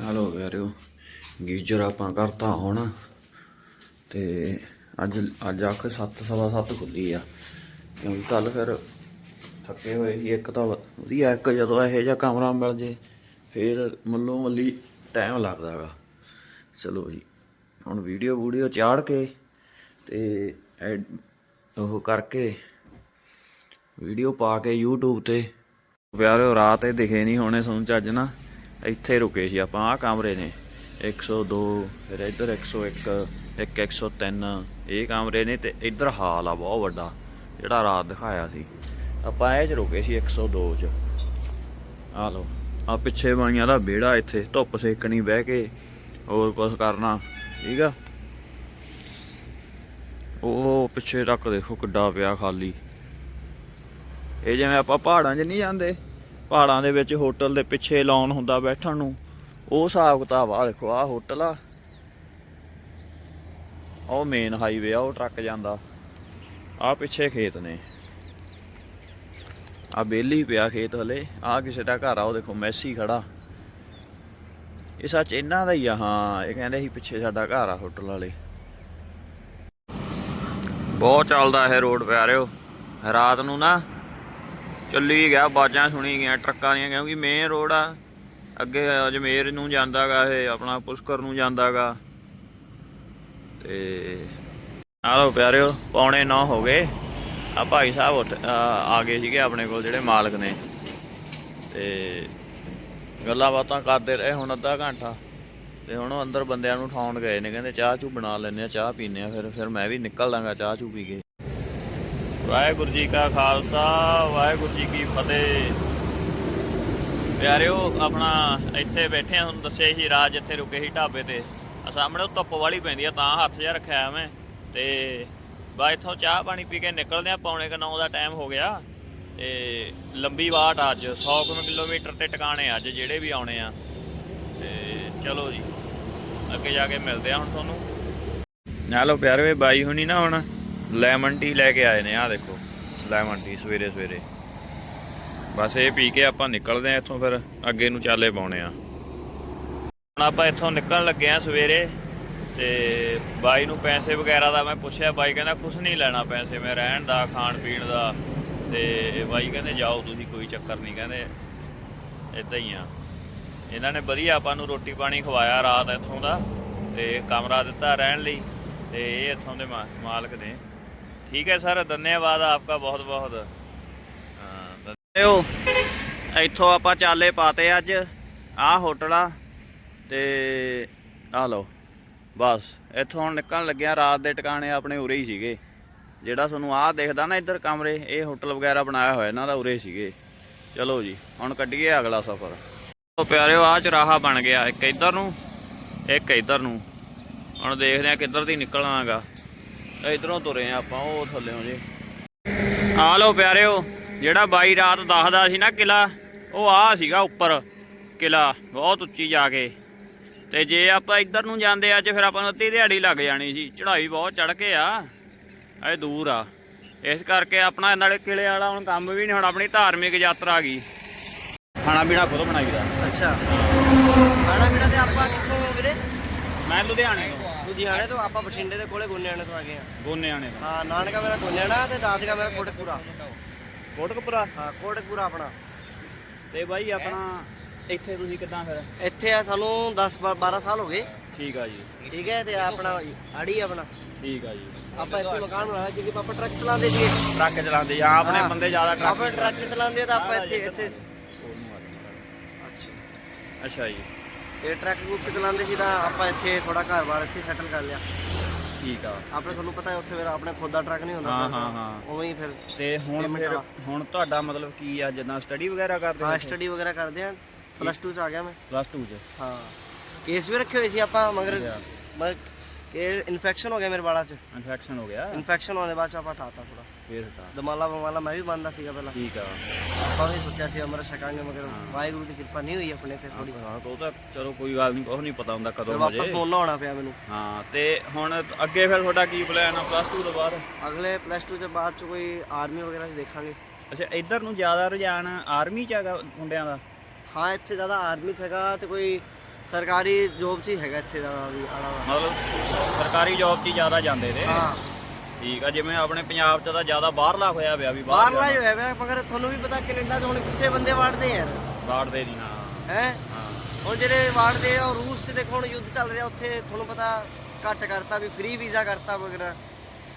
Hello ਪਿਆਰਿਓ, geyser ਆਪਾਂ ਕਰਤਾ ਹੁਣ। ਤੇ ਅੱਜ ਅੱਜ ਆਖ 7 ਸਵਾ 7 ਖੁੱਲੀ ਆ। ਕਿਉਂਕਿ ਕੱਲ ਫਿਰ ਥੱਕੇ ਹੋਏ ਸੀ, ਇੱਕ ਤਾਂ ਵਧੀਆ ਇੱਕ ਜਦੋਂ ਇਹੋ ਜਿਹਾ ਕਮਰਾ ਮਿਲ ਜੇ, ਫਿਰ ਮੱਲੋ ਮੱਲੀ ਟਾਈਮ ਲੱਗਦਾਗਾ ਚਲੋ ਜੀ, ਹੁਣ ਵੀਡੀਓ ਵੀਡੀਓ ਚਾੜ ਕੇ ਤੇ ਐਡ- ਉਹ ਕਰਕੇ ਵੀਡੀਓ ਪਾ ਕੇ YouTube ਤੇ। ਪਿਆਰਿਓ, ਰਾਤ ਇਹ ਦਿਖੇ ਨਹੀਂ ਹੋਣੇ ਤੁਹਾਨੂੰ ਚੱਜ ਨਾ ਇੱਥੇ ਰੁਕੇ ਸੀ ਆਪਾਂ, ਆਹ ਕਮਰੇ ਨੇ। 102 ਫਿਰ ਇੱਧਰ 101 ਇੱਕ 103 ਇਹ ਕਮਰੇ ਨੇ ਤੇ ਇੱਧਰ ਹਾਲ ਆ, ਬਹੁਤ ਵੱਡਾ, ਜਿਹੜਾ ਰਾਤ ਦਿਖਾਇਆ ਸੀ। ਆਪਾਂ ਇਹ ਚ ਰੁਕੇ ਸੀ 102 ਚ। ਆ ਲਓ ਆ ਪਿੱਛੇ ਬਾਈਆਂ ਦਾ ਵਿਹੜਾ ਇੱਥੇ, ਧੁੱਪ ਸੇਕਣੀ, ਬਹਿ ਕੇ ਹੋਰ ਕੁਝ ਕਰਨਾ, ਠੀਕ ਆ? ਉਹ ਪਿੱਛੇ ਤੱਕ ਦੇਖੋ ਕਿੱਡਾ ਪਿਆ ਖਾਲੀ। ਇਹ ਜਿਵੇਂ ਆਪਾਂ ਪਹਾੜਾਂ 'ਚ ਨਹੀਂ ਜਾਂਦੇ ਪਹਾੜਾਂ ਦੇ ਵਿੱਚ ਹੋਟਲ ਦੇ ਪਿੱਛੇ ਲਾਉਣ ਹੁੰਦਾ ਬੈਠਣ ਨੂੰ, ਉਹ ਹਿਸਾਬ ਕਿਤਾਬ ਆ ਦੇਖੋ ਆ ਹੋਟਲ ਆ। ਉਹ ਮੇਨ ਹਾਈਵੇ ਆ, ਉਹ ਟਰੱਕ ਜਾਂਦਾ। ਆ ਪਿੱਛੇ ਖੇਤ ਨੇ। ਆ ਬੇਲੀ ਪਿਆ ਖੇਤ ਹਲੇ ਆ ਕਿਸੇ ਦਾ ਘਰ ਆ, ਉਹ ਦੇਖੋ, ਮੈਸੀ ਖੜਾ। ਇਹ ਸੱਚ ਇਹਨਾਂ ਦਾ ਹੀ ਆ, ਹਾਂ, ਇਹ ਕਹਿੰਦੇ ਸੀ ਪਿੱਛੇ ਸਾਡਾ ਘਰ ਆ ਹੋਟਲ ਵਾਲੇ। ਬਹੁਤ ਚੱਲਦਾ ਇਹ ਰੋਡ ਪਿਆਰਿਓ ਰਾਤ ਨੂੰ ਨਾ ਚੱਲੀ ਗਿਆ, ਬਾਜਾਂ ਸੁਣੀ ਗਿਆ ਟਰੱਕਾਂ ਦੀਆਂ, ਕਿਉਂਕਿ ਮੇਨ ਰੋਡ ਆ। ਅੱਗੇ ਅਜਮੇਰ ਨੂੰ ਜਾਂਦਾਗਾ ਇਹ, ਆਪਣਾ ਪੁਸ਼ਕਰ ਨੂੰ ਜਾਂਦਾਗਾ। ਤੇ ਆਲੋ ਪਿਆਰਿਓ, ਪੌਣੇ 9 ਹੋ ਗਏ। ਆ ਭਾਈ ਸਾਹਿਬ ਉੱਠ ਆ ਗਏ ਸੀਗੇ ਆਪਣੇ ਕੋਲ ਜਿਹੜੇ ਮਾਲਕ ਨੇ। ਤੇ ਗੱਲਾਂ ਬਾਤਾਂ ਕਰਦੇ ਰਹੇ ਹੁਣ ਅੱਧਾ ਘੰਟਾ। ਤੇ ਹੁਣ ਅੰਦਰ ਬੰਦਿਆਂ ਨੂੰ ਉਠਾਉਣ ਗਏ ਨੇ, ਕਹਿੰਦੇ ਚਾਹ ਚੂ ਬਣਾ ਲੈਂਦੇ ਆ ਚਾਹ ਪੀਂਦੇ ਆ ਫਿਰ ਫਿਰ ਮੈਂ ਵੀ ਨਿਕਲ ਦਾਂਗਾ, ਚਾਹ ਚੂ ਪੀ ਕੇ। ਵਾਹਿਗੁਰੂ ਜੀ ਕਾ ਖਾਲਸਾ, ਵਾਹਿਗੁਰੂ ਜੀ ਕੀ ਫਤਿਹ। ਪਿਆਰਿਓ, ਆਪਣਾ ਇੱਥੇ ਬੈਠੇ ਆ ਤੁਹਾਨੂੰ ਦੱਸਿਆ ਸੀ, ਰਾਜ ਇੱਥੇ ਰੁਕੇ ਸੀ ਢਾਬੇ ਤੇ। ਆ ਸਾਹਮਣੇ ਉਹ ਧੁੱਪ ਵਾਲੀ ਪੈਂਦੀ ਆ, ਤਾਂ ਹੱਥ ਜਿਹਾ ਰੱਖਿਆ ਮੈਂ ਤੇ ਬਾ ਇੱਥੋਂ ਚਾਹ ਪਾਣੀ ਪੀ ਕੇ ਨਿਕਲਦੇ ਆ ਪੌਣੇ ਕੁ ਨੌ ਦਾ ਟਾਈਮ ਹੋ ਗਿਆ। ਤੇ ਲੰਬੀ ਵਾਟ ਅੱਜ 100 ਕਿਲੋਮੀਟਰ ਤੇ ਟਿਕਾਣੇ ਅੱਜ, ਜਿਹੜੇ ਵੀ ਆਉਣੇ ਆ। ਤੇ ਚਲੋ ਜੀ, ਅੱਗੇ ਜਾ ਕੇ ਮਿਲਦੇ ਆ ਹੁਣ ਤੁਹਾਨੂੰ। ਹੈਲੋ ਪਿਆਰੇ ਬਾਈ ਹੁਣੀ ਨਾ ਹੁਣ। ਲੈਮਨ ਟੀ ਲੈ ਕੇ ਆਏ ਨੇ ਆ ਦੇਖੋ। ਲੈਮਨ ਟੀ ਸਵੇਰੇ ਸਵੇਰੇ। ਬਸ ਇਹ ਪੀ ਕੇ ਆਪਾਂ ਨਿਕਲਦੇ ਆ ਇੱਥੋਂ ਫਿਰ, ਅੱਗੇ ਨੂੰ ਚਾਲੇ ਪਾਉਣੇ ਆ। ਹੁਣ ਆਪਾਂ ਇੱਥੋਂ ਨਿਕਲਣ ਲੱਗੇ ਆ ਸਵੇਰੇ, ਤੇ ਬਾਈ ਨੂੰ ਪੈਸੇ ਵਗੈਰਾ ਦਾ ਮੈਂ ਪੁੱਛਿਆ, ਬਾਈ ਕਹਿੰਦਾ ਕੁਝ ਨਹੀਂ ਲੈਣਾ ਪੈਸੇ, ਮੈਂ ਰਹਿਣ ਦਾ, ਖਾਣ ਪੀਣ ਦਾ। ਤੇ ਬਾਈ ਕਹਿੰਦੇ, ਜਾਓ ਤੁਸੀਂ, ਕੋਈ ਚੱਕਰ ਨਹੀਂ। ਕਹਿੰਦੇ ਇਦਾਂ ਹੀ ਆ। ਇਹਨਾਂ ਨੇ ਵਧੀਆ ਆਪਾਂ ਨੂੰ ਰੋਟੀ ਪਾਣੀ ਖਵਾਇਆ ਰਾਤ ਇੱਥੋਂ ਦਾ, ਤੇ ਕਮਰਾ ਦਿੱਤਾ ਰਹਿਣ ਲਈ, ਤੇ ਇਹ ਇੱਥੋਂ ਦੇ ਮਾ- ਮਾਲਕ ਨੇ। ਠੀਕ ਹੈ ਸਰ, ਧੰਨਵਾਦ ਆਪਕਾ ਬਹੁਤ ਬਹੁਤ। ਹਾਂ ਧੰਨਿਓ ਇੱਥੋਂ ਆਪਾਂ ਚਾਲੇ ਪਾਤੇ ਅੱਜ, ਆਹ ਹੋਟਲ ਆ, ਤੇ ਆ ਲਓ, ਬਸ, ਇੱਥੋਂ ਹੁਣ ਨਿਕਲਣ ਲੱਗਿਆ ਰਾਤ ਦੇ ਟਿਕਾਣੇ ਆਪਣੇ ਉਰੇ ਹੀ ਸੀਗੇ। ਜਿਹੜਾ ਤੁਹਾਨੂੰ ਆਹ ਦੇਖਦਾ ਨਾ ਇੱਧਰ ਕਮਰੇ, ਇਹ ਹੋਟਲ ਵਗੈਰਾ ਬਣਾਇਆ ਹੋਇਆ ਇਹਨਾਂ ਦਾ ਉਰੇ ਸੀਗੇ। ਚਲੋ ਜੀ, ਹੁਣ ਕੱਢੀਏ ਅਗਲਾ ਸਫ਼ਰ। ਉਹ ਪਿਆਰਿਓ ਆ ਚਰਾਹਾ ਬਣ ਗਿਆ, ਇੱਕ ਇੱਧਰ ਨੂੰ, ਇੱਕ ਇੱਧਰ ਨੂੰ। ਹੁਣ ਦੇਖਦੇ ਆ ਕਿੱਧਰ ਦੀ ਨਿਕਲਣਾਗਾ ਇਧਰੋਂ ਤੁਰੇ ਆ ਆਪਾਂ ਉਹ ਥੱਲੇੋਂ ਜੇ। ਆ ਲਓ ਪਿਆਰਿਓ ਜਿਹੜਾ ਬਾਈ ਰਾਤ ਦੱਸਦਾ ਸੀ ਨਾ ਕਿਲਾ ਉਹ ਆ ਸੀਗਾ ਉੱਪਰ ਕਿਲਾ ਬਹੁਤ ਉੱਚੀ ਜਾ ਕੇ। ਤੇ ਜੇ ਆਪਾਂ ਇੱਧਰ ਨੂੰ ਜਾਂਦੇ ਅੱਜ ਫਿਰ ਆਪਾਂ ਨੂੰ ਅੱਧੀ ਦਿਹਾੜੀ ਲੱਗ ਜਾਣੀ ਸੀ। ਚੜ੍ਹਾਈ ਬਹੁਤ ਚੜ ਕੇ ਆ ਇਹ ਦੂਰ ਆ। ਇਸ ਕਰਕੇ ਆਪਣਾ ਨਾਲੇ ਕਿਲੇ ਵਾਲਾ ਹੁਣ ਕੰਮ ਵੀ ਨਹੀਂ ਹੁਣ ਆਪਣੀ ਧਾਰਮਿਕ ਯਾਤਰਾ ਆ ਗਈ। ਖਾਣਾ ਪੀਣਾ ਖੁਦ ਬਣਾਈਦਾ। ਅੱਛਾ। ਖਾਣਾ ਪੀਣਾ ਤੇ ਆਪਾਂ ਕਿੱਥੋਂ ਵੀਰੇ? ਮੈਂ ਲੁਧਿਆਣੇ ਤੋਂ। ਲੁਧਿਆਣੇ ਤੋਂ ਆਪਾਂ ਬਠਿੰਡੇ ਦੇ ਕੋਲੇ ਗੋਨਿਆਣੇ ਤੋਂ ਆ ਗਏ ਆ। ਗੋਨੇਆਣੇ ਤੋਂ। ਹਾਂ ਨਾਨਕਾ ਮੇਰਾ ਗੋਨਿਆਣਾ ਤੇ ਦਾਦਕਾ ਮੇਰਾ ਕੋਟਕਪੂਰਾ। ਕੋਟਕਪੁਰਾ? ਹਾਂ ਕੋਟਕਪੂਰਾ ਆਪਣਾ। ਤੇ ਬਾਈ ਆਪਣਾ ਇੱਥੇ ਤੁਸੀਂ ਕਿੱਦਾਂ ਫਿਰ? ਇੱਥੇ ਆ ਸਾਨੂੰ 10 12 ਸਾਲ ਹੋ ਗਏ। ਠੀਕ ਆ ਜੀ। ਠੀਕ ਹੈ ਤੇ ਆਪਣਾ ਆੜੀ ਆਪਣਾ। ਠੀਕ ਆ ਜੀ। ਆਪਾਂ ਇੱਥੇ ਮਕਾਨ ਬਣਾਇਆ ਕਿਉਂਕਿ ਪਾਪਾ ਟਰੱਕ ਚਲਾਉਂਦੇ ਸੀਗੇ। ਟਰੱਕ ਚਲਾਉਂਦੇ ਜਾਂ ਆਪਣੇ ਹਾਂ। ਬੰਦੇ ਜ਼ਿਆਦਾ ਟਰੱਕ ਆਪਾਂ ਟਰੱਕ ਚਲਾਉਂਦੇ ਆ ਤਾਂ ਆਪਾਂ ਇੱਥੇ ਇੱਥੇ। ਅੱਛਾ ਜੀ। ਤੇ ਟਰੱਕ ਗਰੁੱਪ ਚਲਾਉਂਦੇ ਸੀ ਤਾਂ ਆਪਾਂ ਇੱਥੇ ਥੋੜਾ ਘਰ-ਬਾਰ ਇੱਥੇ ਸੈਟਲ ਕਰ ਲਿਆ। ਠੀਕ ਆ। ਆਪਣੇ ਤੁਹਾਨੂੰ ਪਤਾ ਹੈ ਉੱਥੇ ਮੇਰਾ ਆਪਣੇ ਖੁਦ ਦਾ ਟਰੱਕ ਨਹੀਂ ਹੁੰਦਾ ਹਾਂ, ਫਿਰ ਤਾਂ ਹਾਂ, ਹਾਂ। ਉਵੇਂ ਹੀ ਫਿਰ ਤੇ ਹੁਣ Payment ਫਿਰ ਵਾਲਾ। ਹੁਣ ਤੁਹਾਡਾ ਮਤਲਬ ਕੀ ਆ ਜਿੱਦਾਂ ਸਟੱਡੀ ਵਗੈਰਾ ਕਰਦੇ ਹਾਂ ਸਟੱਡੀ ਵਗੈਰਾ ਕਰਦੇ ਆ ਪਲੱਸ 2 ਚ ਆ ਗਿਆ ਮੈਂ। ਪਲੱਸ 2 ਚ। ਹਾਂ। ਕੇਸ ਵੀ ਰੱਖੇ ਹੋਏ ਸੀ ਆਪਾਂ। ਮਗਰ ਕਿ ਇਨਫੈਕਸ਼ਨ ਹੋ ਗਿਆ ਮੇਰੇ ਵਾਲਾਂ 'ਚ। ਇਨਫੈਕਸ਼ਨ ਹੋ ਗਿਆ? ਇਨਫੈਕਸ਼ਨ ਹੋਣ ਦੇ ਬਾਅਦ 'ਚ ਆਪਾਂ ਠਾਤਾ ਥੋੜਾ ਫੇਰ ਹਟਾ। ਦਮਾਲਾ ਬਮਾਲਾ ਮੈਂ ਵੀ ਬੰਦਾ ਸੀਗਾ ਪਹਿਲਾਂ। ਠੀਕ ਆ। ਆਪਾਂ ਵੀ ਸੋਚਿਆ ਸੀ ਅਮਰ ਛਕਾਂਗੇ ਮਗਰ ਵਾਹਿਗੁਰੂ ਦੀ ਕਿਰਪਾ ਨਹੀਂ ਹੋਈ ਆਪਣੇ ਤੇ ਥੋੜੀ ਹਾਂ ਉਹ ਤਾਂ ਚਲੋ ਕੋਈ ਗੱਲ ਨਹੀਂ ਕੁਝ ਨਹੀਂ ਪਤਾ ਹੁੰਦਾ ਕਦੋਂ ਹੋ ਵਾਪਸ ਜੇ ਮੋੜਨਾ ਹੋਣਾ ਪਿਆ ਮੈਨੂੰ। ਹਾਂ ਤੇ ਹੁਣ ਅੱਗੇ ਫਿਰ ਤੁਹਾਡਾ ਕੀ ਪਲਾਨ ਆ? ਪਲੱਸ 2 ਤੋਂ ਬਾਅਦ? ਅਗਲੇ ਪਲੱਸ 2 ਚ ਬਾਅਦ ਚ ਕੋਈ ਆਰਮੀ ਵਗੈਰਾ ਚ ਦੇਖਾਂਗੇ। ਅੱਛਾ ਇੱਧਰ ਨੂੰ ਜ਼ਿਆਦਾ ਰੁਝਾਨ ਆਰਮੀ ਚ ਹੈਗਾ ਮੁੰਡਿਆਂ ਦਾ? ਹਾਂ ਇੱਥੇ ਜ਼ਿਆਦਾ ਆਰਮੀ ਚ ਹੈਗਾ ਤੇ ਕੋਈ ਸਰਕਾਰੀ ਜੋਬ 'ਚ ਹੀ ਹੈਗਾ ਇੱਥੇ ਦਾ ਵੀ ਆਲਾ ਦਾ ਮਤਲਬ ਸਰਕਾਰੀ ਜੌਬ 'ਚ ਹੀ ਜ਼ਿਆਦਾ ਜਾਂਦੇ ਨੇ ਹਾਂ। ਠੀਕ ਆ ਜਿਵੇਂ ਆਪਣੇ ਪੰਜਾਬ 'ਚ ਤਾਂ ਜ਼ਿਆਦਾ ਬਾਹਰਲਾ ਹੋਇਆ ਪਿਆ ਵੀ ਬਾਹਰ ਬਾਹਰਲਾ ਹੀ ਹੋਇਆ ਵੇ ਮਗਰ ਤੁਹਾਨੂੰ ਵੀ ਪਤਾ ਕੈਨੇਡਾ 'ਚ ਹੁਣ ਕਿੱਥੇ ਬੰਦੇ ਵਾੜਦੇ ਯਾਰ ਬਾਹਰ ਦੇ ਨਹੀਂ ਹਾਂ। ਹੈ? ਹਾਂ। ਹੁਣ ਜਿਹੜੇ ਵਾੜਦੇ ਆ ਉਹ ਰੂਸ 'ਚ ਦੇਖੋ ਹੁਣ ਯੁੱਧ ਚੱਲ ਰਿਹਾ ਉੱਥੇ ਤੁਹਾਨੂੰ ਪਤਾ ਘੱਟ ਕਰਤਾ ਵੀ ਫ੍ਰੀ ਵੀਜ਼ਾ ਕਰਤਾ ਵਗੈਰਾ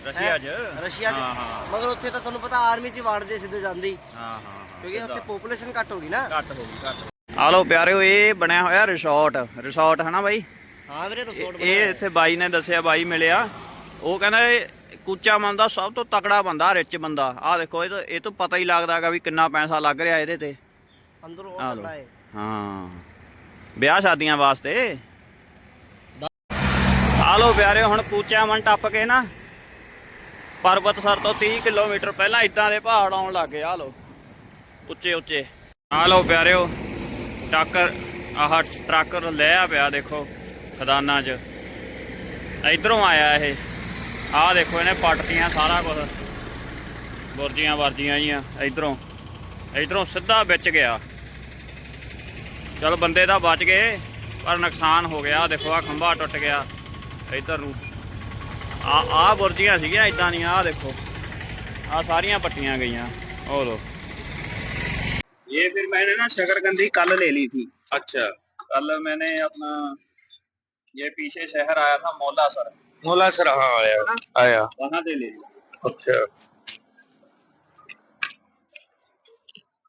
ਰਸ਼ੀਆ 'ਚ? ਰਸ਼ੀਆ 'ਚ। ਹਾਂ ਹਾਂ। ਮਗਰ ਉੱਥੇ ਤਾਂ ਤੁਹਾਨੂੰ ਪਤਾ ਆਰਮੀ 'ਚ ਹੀ ਵਾੜਦੇ ਸਿੱਧੇ ਜਾਂਦੀ ਹਾਂ। ਹਾਂ ਹਾਂ ਕਿਉਂਕਿ ਸਿੱਧਾ। ਉੱਥੇ ਪੋਪੂਲੇਸ਼ਨ ਘੱਟ ਹੋ ਗਈ ਨਾ। ਘੱਟ ਹੋ ਗਈ ਘੱਟ ਆ ਲੋ ਪਿਆਰਿਓ ਇਹ ਬਣਿਆ ਹੋਇਆ ਰਿਸੋਰਟ ਰਿਸੋਰਟ ਹਨਾ ਬਾਈ? ਹਾਂ ਵੀਰੇ ਰਿਸੋਰਟ ਇਹ ਇੱਥੇ ਬਾਈ ਨੇ ਦੱਸਿਆ ਬਾਈ ਮਿਲਿਆ। ਉਹ ਕਹਿੰਦਾ ਇਹ ਕੁੱਚਾ ਮਨ ਦਾ ਸਭ ਤੋਂ ਤਕੜਾ ਬੰਦਾ ਰਿਚ ਬੰਦਾ। ਆਹ ਦੇਖੋ ਇਹ ਤੋਂ ਇਹ ਤੋਂ ਪਤਾ ਹੀ ਲੱਗਦਾਗਾ ਵੀ ਕਿੰਨਾ ਪੈਸਾ ਲੱਗ ਰਿਹਾ ਇਹਦੇ ਤੇ। ਅੰਦਰ ਉਹ ਆ ਤਕੜਾ ਹੈ। ਹਾਂ। ਵਿਆਹ ਸ਼ਾਦੀਆਂ ਵਾਸਤੇ। ਆ ਲੋ ਪਿਆਰਿਓ ਹੁਣ ਕੂਚਾ ਮਨ ਟੱਪ ਕੇ ਨਾ ਪਰਬਤ ਸਰ ਤੋਂ 30 ਕਿਲੋਮੀਟਰ ਪਹਿਲਾਂ ਇਦਾਂ ਦੇ ਪਹਾੜ ਆਉਣ ਲੱਗੇ ਆ ਲੋ ਉੱਚੇ ਉੱਚੇ ਆ ਲੋ ਪਿਆਰਿਓ। ਟਾਕਰ ਆਹ ਟਰੱਕ ਲਿਆ ਪਿਆ ਦੇਖੋ, ਖਦਾਨਾਂ 'ਚ। ਇਧਰੋਂ ਆਇਆ ਇਹ। ਆਹ ਦੇਖੋ ਇਹਨੇ ਪੱਟਤੀਆਂ ਸਾਰਾ ਕੁਝ ਬੁਰਜੀਆਂ ਵਰਜੀਆਂ ਜੀਆਂ ਇਧਰੋਂ। ਇਧਰੋਂ ਸਿੱਧਾ ਵਿੱਚ ਗਿਆ। ਚਲ ਬੰਦੇ ਤਾਂ ਬਚ ਗਏ, ਪਰ ਨੁਕਸਾਨ ਹੋ ਗਿਆ। ਦੇਖੋ ਆ ਖੰਭਾ ਟੁੱਟ ਗਿਆ ਇਧਰ ਨੂੰ। ਆ ਆ ਬੁਰਜੀਆਂ ਸੀਗੀਆਂ ਇਦਾਂ ਦੀਆਂ, ਆਹ ਦੇਖੋ। ਆ ਸਾਰੀਆਂ ਪੱਟੀਆਂ ਗਈਆਂ। ਉਹ ਲੋ ये फिर मैंने ना शकरकंदी कल ले ली थी। अच्छा। कल मैंने अपना ये पीछे शहर आया था मौला सर मोला सर हाँ। आया। आया वहाँ से ले अच्छा।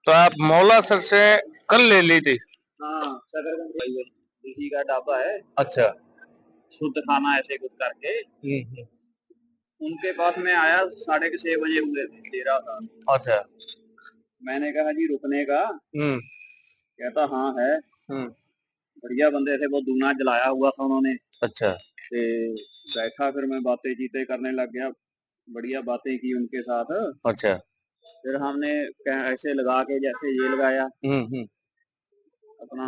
तो आप मौला सर से कल ले ली थी? हाँ शकरकंदी का ढाबा है। अच्छा। शुद्ध खाना ऐसे कुछ करके। हम्म, उनके पास में आया साढ़े छह बजे हुए थे तेरह था अच्छा। मैंने कहा जी रुकने का। हम्म। कहता हाँ है। हम्म। बढ़िया बंदे थे वो दूना जलाया हुआ था उन्होंने। अच्छा। ते बैठा फिर मैं बातें चीते करने लग गया बढ़िया बातें की उनके साथ। अच्छा। फिर हमने ऐसे लगा के जैसे ये लगाया। हम्म, अपना